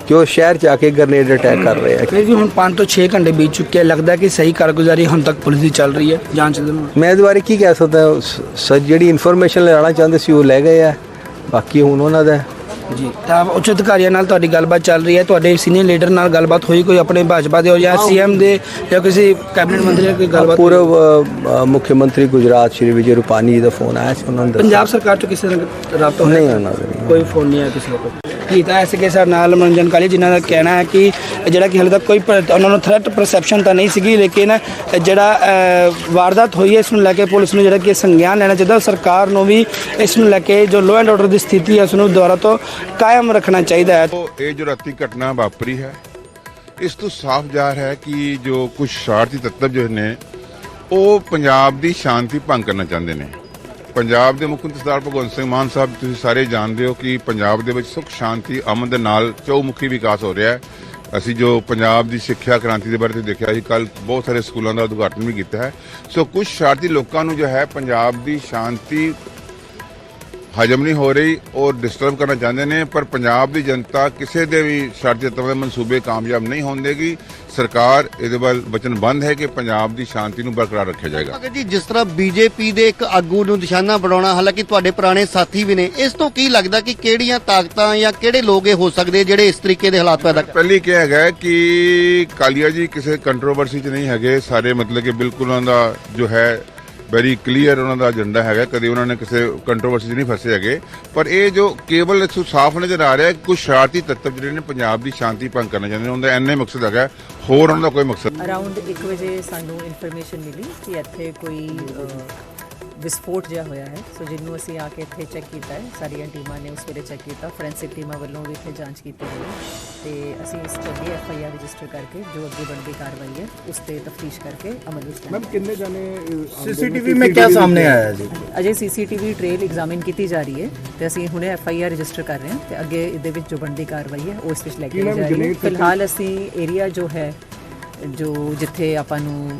Speaker 8: ਕਿ ਉਹ ਸ਼ਹਿਰ ਚ ਆ ਕੇ ਗ੍ਰਨੇਡ ਅਟੈਕ ਕਰ ਰਹੇ ਆ
Speaker 7: ਵੀ ਹੁਣ 5 ਤੋਂ 6 ਘੰਟੇ ਬੀਤ ਚੁੱਕੇ ਆ ਲੱਗਦਾ ਕਿ ਸਹੀ ਕਾਰਗੁਜ਼ਾਰੀ ਹੁਣ ਤੱਕ ਪੁਲਿਸ ਦੀ ਚੱਲ ਰਹੀ ਹੈ ਜਾਂਚ ਦੇ ਨਾਲ
Speaker 8: ਮੈਂ ਇਹਦੇ ਬਾਰੇ ਕੀ ਕਹਿ ਸਕਦਾ ਸ- ਸ ਜਿਹੜੀ ਇਨਫੋਰਮੇਸ਼ਨ ਲੈਣਾ ਚਾਹੁੰਦੇ ਸੀ ਉਹ ਲੈ ਗਏ ਆ ਬਾਕੀ ਹੁਣ ਉਹਨਾਂ ਦਾ।
Speaker 7: ਜੀ ਤਾਂ ਉੱਚ ਅਧਿਕਾਰੀਆਂ ਨਾਲ ਤੁਹਾਡੀ ਗੱਲਬਾਤ ਚੱਲ ਰਹੀ ਹੈ ਤੁਹਾਡੇ ਸੀਨੀਅਰ ਲੀਡਰ ਨਾਲ ਗੱਲਬਾਤ ਹੋਈ ਕੋਈ ਆਪਣੇ ਭਾਜਪਾ ਦੇ ਹੋ ਜਾਂ ਸੀਐਮ ਦੇ ਜਾਂ ਕਿਸੇ ਕੈਬਨਿਟ ਮੰਤਰੀ ਨਾਲ ਕੋਈ ਗੱਲਬਾਤ?
Speaker 8: ਪੂਰਵ ਮੁੱਖ ਮੰਤਰੀ ਗੁਜਰਾਤ ਸ਼੍ਰੀ ਵਿਜੇ ਰੂਪਾਨੀ ਜੀ ਦਾ ਫੋਨ ਆਇਆ ਸੀ ਉਹਨਾਂ ਨੇ ਦੱਸਿਆ।
Speaker 7: ਪੰਜਾਬ ਸਰਕਾਰ ਤੋਂ ਕਿਸੇ ਨਾਲ ਰਾਬਤਾ
Speaker 8: ਨਹੀਂ ਉਹਨਾਂ ਦਾ
Speaker 7: ਕੋਈ ਫੋਨ ਨਹੀਂ ਆਇਆ ਕਿਸੇ ਕੋਲ ਕੀਤਾ ਗੀਤਾ ਕੇ ਸਰ ਨਾਲ ਮਨੋਰੰਜਨ ਕਾਲੀ ਜਿਨ੍ਹਾਂ ਦਾ ਕਹਿਣਾ ਹੈ ਕਿ ਜਿਹੜਾ ਕਿ ਹਲੇ ਤੱਕ ਕੋਈ ਪਰ- ਉਹਨਾਂ ਨੂੰ ਥ੍ਰੈਟ ਪਰਸੈਪਸ਼ਨ ਤਾਂ ਨਹੀਂ ਸੀਗੀ, ਲੇਕਿਨ ਜਿਹੜਾ ਵਾਰਦਾਤ ਹੋਈ ਹੈ, ਇਸ ਨੂੰ ਲੈ ਕੇ ਪੁਲਿਸ ਨੂੰ ਜਿਹੜਾ ਕਿ ਸੰਗਿਆਨ ਲੈਣਾ ਚਾਹੀਦਾ ਸਰਕਾਰ ਨੂੰ ਵੀ ਇਸ ਨੂੰ ਲੈ ਕੇ ਜੋ ਲੋ ਐਂਡ ਆਰਡਰ ਦੀ ਸਥਿਤੀ ਹੈ, ਉਸ ਨੂੰ ਦੁਆਰਾ ਤੋਂ ਕਾਇਮ ਰੱਖਣਾ ਚਾਹੀਦਾ ਹੈ।
Speaker 4: ਇਹ ਜੋ ਰਾਤੀ ਘਟਨਾ ਵਾਪਰੀ ਹੈ, ਇਸ ਤੋਂ ਸਾਫ਼ ਜ਼ਾਹਰ ਹੈ ਕਿ ਜੋ ਕੁਝ ਸ਼ਰਾਰਤੀ ਤੱਤਵ ਜੋ ਨੇ, ਉਹ ਪੰਜਾਬ ਦੀ ਸ਼ਾਂਤੀ ਭੰਗ ਕਰਨਾ ਚਾਹੁੰਦੇ ਨੇ। ਪੰਜਾਬ ਦੇ ਮੁੱਖ ਮੰਤਰੀ ਸਰਦਾਰ ਭਗਵੰਤ ਸਿੰਘ ਮਾਨ ਸਾਹਿਬ, ਤੁਸੀਂ ਸਾਰੇ ਜਾਣਦੇ ਹੋ ਕਿ ਪੰਜਾਬ ਦੇ ਵਿੱਚ ਸੁਖ, ਸ਼ਾਂਤੀ, ਅਮਨ ਦੇ ਨਾਲ ਚੌਮੁਖੀ ਵਿਕਾਸ ਹੋ ਰਿਹਾ ਹੈ। ਅਸੀਂ ਜੋ ਪੰਜਾਬ ਦੀ ਸਿੱਖਿਆ ਕ੍ਰਾਂਤੀ ਦੇ ਬਾਰੇ ਤੇ ਦੇਖਿਆ ਸੀ ਕੱਲ ਬਹੁਤ ਸਾਰੇ ਸਕੂਲਾਂ ਦਾ ਉਦਘਾਟਨ ਵੀ ਕੀਤਾ ਹੈ। ਸੋ ਕੁਝ ਸ਼ਾਰਤੀ ਲੋਕਾਂ ਨੂੰ ਜੋ ਹੈ, ਪੰਜਾਬ ਦੀ ਸ਼ਾਂਤੀ ਹਜਮ ਨਹੀਂ ਹੋ ਰਹੀ ਔਰ ਡਿਸਟਰਬ ਕਰਨਾ ਚਾਹੁੰਦੇ ਨੇ, ਪਰ ਪੰਜਾਬ ਦੀ ਜਨਤਾ ਕਿਸੇ ਦੇ ਵੀ ਸ਼ਰਾਰਤੀ ਦੇ ਮਨਸੂਬੇ ਕਾਮਯਾਬ ਨਹੀਂ ਹੋਣ ਦੇਗੀ। ਸਰਕਾਰ ਇਹਦੇ ਵੱਲ ਵਚਨਬੰਦ ਹੈ ਕਿ ਪੰਜਾਬ ਦੀ ਸ਼ਾਂਤੀ ਨੂੰ ਬਰਕਰਾਰ ਰੱਖਿਆ ਜਾਏਗਾ?
Speaker 2: ਭਗਤ ਜੀ ਜਿਸ ਤਰ੍ਹਾਂ ਬੀਜੇਪੀ ਦੇ ਇੱਕ ਆਗੂ ਨੂੰ ਨਿਸ਼ਾਨਾ ਬਣਾਉਣਾ ਹਾਲਾਂਕਿ ਤੁਹਾਡੇ ਪੁਰਾਣੇ ਸਾਥੀ ਵੀ ਨੇ ਇਸ ਤੋਂ ਕੀ ਲੱਗਦਾ ਕਿ ਕਿਹੜੀਆਂ ਤਾਕਤਾਂ ਜਾਂ ਕਿਹੜੇ ਲੋਕ ਇਹ ਹੋ ਸਕਦੇ ਜਿਹੜੇ ਇਸ ਤਰੀਕੇ ਦੇ ਹਾਲਾਤ ਪੈਦਾ ਕਰ
Speaker 4: ਪਹਿਲੀ ਕੀ ਹੈਗਾ ਕਿ ਕਾਲੀਆ ਜੀ ਕਿਸੇ ਕੰਟਰੋਵਰਸੀ 'ਚ ਨਹੀਂ ਹੈਗੇ ਸਾਰੇ ਮਤਲਬ ਕਿ ਬਿਲਕੁਲ ਉਹਨਾਂ ਦਾ ਜੋ ਹੈ ਵੈਰੀ ਕਲੀਅਰ ਉਹਨਾਂ ਦਾ ਏਜੰਡਾ ਹੈਗਾ, ਕਦੇ ਉਹਨਾਂ ਨੇ ਕਿਸੇ ਕੰਟਰੋਵਰਸੀ 'ਚ ਨਹੀਂ ਫਸੇ ਹੈਗੇ। ਪਰ ਇਹ ਜੋ ਕੇਵਲ ਇਸ ਸਾਫ਼ ਨਜ਼ਰ ਆ ਰਿਹਾ ਹੈ, ਕੁਝ ਸ਼ਰਾਰਤੀ ਤੱਤਵ ਜਿਹੜੇ ਨੇ ਪੰਜਾਬ ਦੀ ਸ਼ਾਂਤੀ ਭੰਗ ਕਰਨਾ ਚਾਹੁੰਦੇ ਨੇ, ਉਹਦਾ ਇੰਨੇ ਮਕਸਦ ਹੈਗਾ, ਹੋਰ ਉਹਨਾਂ ਦਾ ਕੋਈ ਮਕਸਦ
Speaker 9: ਅਰਾਊਂਡ 1 ਵਜੇ ਸਾਨੂੰ ਇਨਫੋਰਮੇਸ਼ਨ ਮਿਲੀ ਕਿ ਇੱਥੇ ਕੋਈ ਵਿਸਫੋਟ ਜਿਹਾ ਹੋਇਆ ਹੈ। ਸੋ ਜਿਹਨੂੰ ਅਸੀਂ ਆ ਕੇ ਇੱਥੇ ਚੈੱਕ ਕੀਤਾ ਹੈ, ਸਾਰੀਆਂ ਟੀਮਾਂ ਨੇ ਉਸ ਵੇਲੇ ਚੈੱਕ ਕੀਤਾ ਫੋਰੈਂਸਿਕ ਟੀਮਾਂ ਵੱਲੋਂ ਵੀ ਇੱਥੇ ਜਾਂਚ ਕੀਤੀ ਗਈ ਤੇ ਅਸੀਂ ਇਸ ਤੇ ਅੱਗੇ ਐਫ ਆਈ ਆਰ ਰਜਿਸਟਰ ਕਰਕੇ ਜੋ ਅੱਗੇ ਬਣਦੀ ਕਾਰਵਾਈ ਹੈ ਉਸ ਤੇ ਤਫਤੀਸ਼ ਕਰਕੇ ਅਮਲ ਵਿੱਚ ਮੈਮ ਕਿੰਨੇ ਜਾਣੇ
Speaker 10: ਸੀਸੀਟੀਵੀ ਮੇਂ ਕੀ ਸਾਹਮਣੇ ਆਇਆ ਹੈ ਜੀ?
Speaker 9: ਅਜੇ ਸੀਸੀਟੀਵੀ ਟ੍ਰੇਲ ਐਗਜ਼ਾਮਿਨ ਕੀਤੀ ਜਾ ਰਹੀ ਹੈ ਤੇ ਅਸੀਂ ਹੁਣੇ ਐਫ ਆਈ ਆਰ ਰਜਿਸਟਰ ਕਰ ਰਹੇ ਹਾਂ ਤੇ ਅੱਗੇ ਇਹਦੇ ਵਿੱਚ ਜੋ ਬਣਦੀ ਕਾਰਵਾਈ ਹੈ ਉਸ ਵਿੱਚ ਲੈ ਕੇ ਜਾ ਰਹੀ ਹੈ। ਫਿਲਹਾਲ ਅਸੀਂ ਏਰੀਆ ਜੋ ਹੈ ਜੋ ਜਿੱਥੇ ਆਪਾਂ ਨੂੰ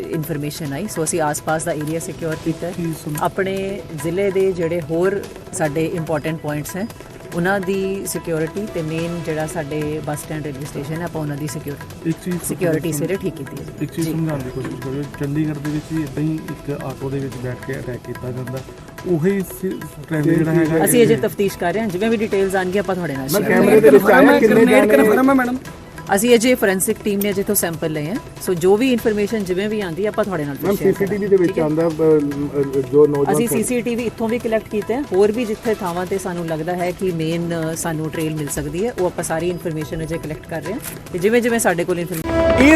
Speaker 9: ਇਨਫੋਰਮੇਸ਼ਨ ਆਈ ਸੋ ਅਸੀਂ ਆਸ-ਪਾਸ ਦਾ ਏਰੀਆ ਸਿਕਿਉਰ ਕੀਤਾ ਆਪਣੇ ਜ਼ਿਲ੍ਹੇ ਦੇ ਜਿਹੜੇ ਹੋਰ ਸਾਡੇ ਇੰਪੋਰਟੈਂਟ ਪੁਆਇੰਟਸ ਹੈ ਉਹਨਾਂ ਦੀ ਸਿਕਿਉਰਿਟੀ ਤੇ ਮੇਨ ਜਿਹੜਾ ਸਾਡੇ ਬੱਸ ਸਟੈਂਡ ਰੇਲਵੇ ਸਟੇਸ਼ਨ ਹੈ ਆਪਾਂ ਉਹਨਾਂ ਦੀ ਸਿਕਿਉਰਿਟੀ
Speaker 10: ਇੱਕ ਚੀਜ਼
Speaker 9: ਸਿਕਿਉਰਿਟੀ ਸਵੇਰੇ ਠੀਕ ਕੀਤੀ ਹੈ
Speaker 10: ਇੱਕ ਚੀਜ਼ ਸਮਝਾਉਣ ਦੀ ਕੋਸ਼ਿਸ਼ ਕਰਿਓ ਚੰਡੀਗੜ੍ਹ ਦੇ ਵਿੱਚ ਵੀ ਇਦਾਂ ਹੀ ਇੱਕ ਆਟੋ ਦੇ ਵਿੱਚ ਬੈਠ ਕੇ ਅਟੈਕ ਕੀਤਾ ਜਾਂਦਾ। ਉਹੀ ਟ੍ਰੈਫਿਕ ਜਿਹੜਾ ਹੈਗਾ
Speaker 9: ਅਸੀਂ ਅਜੇ ਤਫਤੀਸ਼ ਕਰ ਰਹੇ ਹਾਂ ਜਿਵੇਂ ਵੀ ਡਿਟੇਲਸ ਆਣਗੀਆਂ ਆਪਾਂ ਤੁਹਾਡੇ ਨਾਲ share
Speaker 10: ਕੈਮਰੇ ਦੇ ਵਿੱਚ ਆਇਆ ਕਿੰਨੇ ਜਾਣੇ
Speaker 9: ਅਸੀਂ ਅਜੇ ਫੋਰੈਂਸਿਕ ਟੀਮ ਨੇ ਜਿੱਥੋਂ ਸੈਂਪਲ ਲਏ ਆ। ਸੋ ਜੋ ਵੀ ਇਨਫੋਰਮੇਸ਼ਨ ਜਿਵੇਂ ਵੀ ਆਂਦੀ ਆਪਾਂ ਤੁਹਾਡੇ ਨਾਲ ਫਿਰ share ਕਰਾਂਗੇ।
Speaker 10: ਦੇ ਵਿੱਚ ਆਂਦਾ ਜੋ ਨੌਜਵਾਨ
Speaker 9: ਅਸੀਂ ਸੀਸੀਟੀਵੀ ਇੱਥੋਂ ਵੀ ਕਲੈਕਟ ਕੀਤੇ ਆ। ਹੋਰ ਵੀ ਜਿੱਥੇ ਥਾਵਾਂ ਤੇ ਸਾਨੂੰ ਲੱਗਦਾ ਹੈ ਕਿ ਮੇਨ ਸਾਨੂੰ ਟ੍ਰੇਲ ਮਿਲ ਸਕਦੀ ਹੈ ਉਹ ਆਪਾਂ ਸਾਰੀ ਇਨਫੋਰਮੇਸ਼ਨ ਅਜੇ ਕਲੈਕਟ ਕਰ ਰਹੇ ਹਾਂ। ਤੇ ਜਿਵੇਂ ਜਿਵੇਂ ਸਾਡੇ ਕੋਲ ਇਨਫੋਰਮੇਸ਼ਨ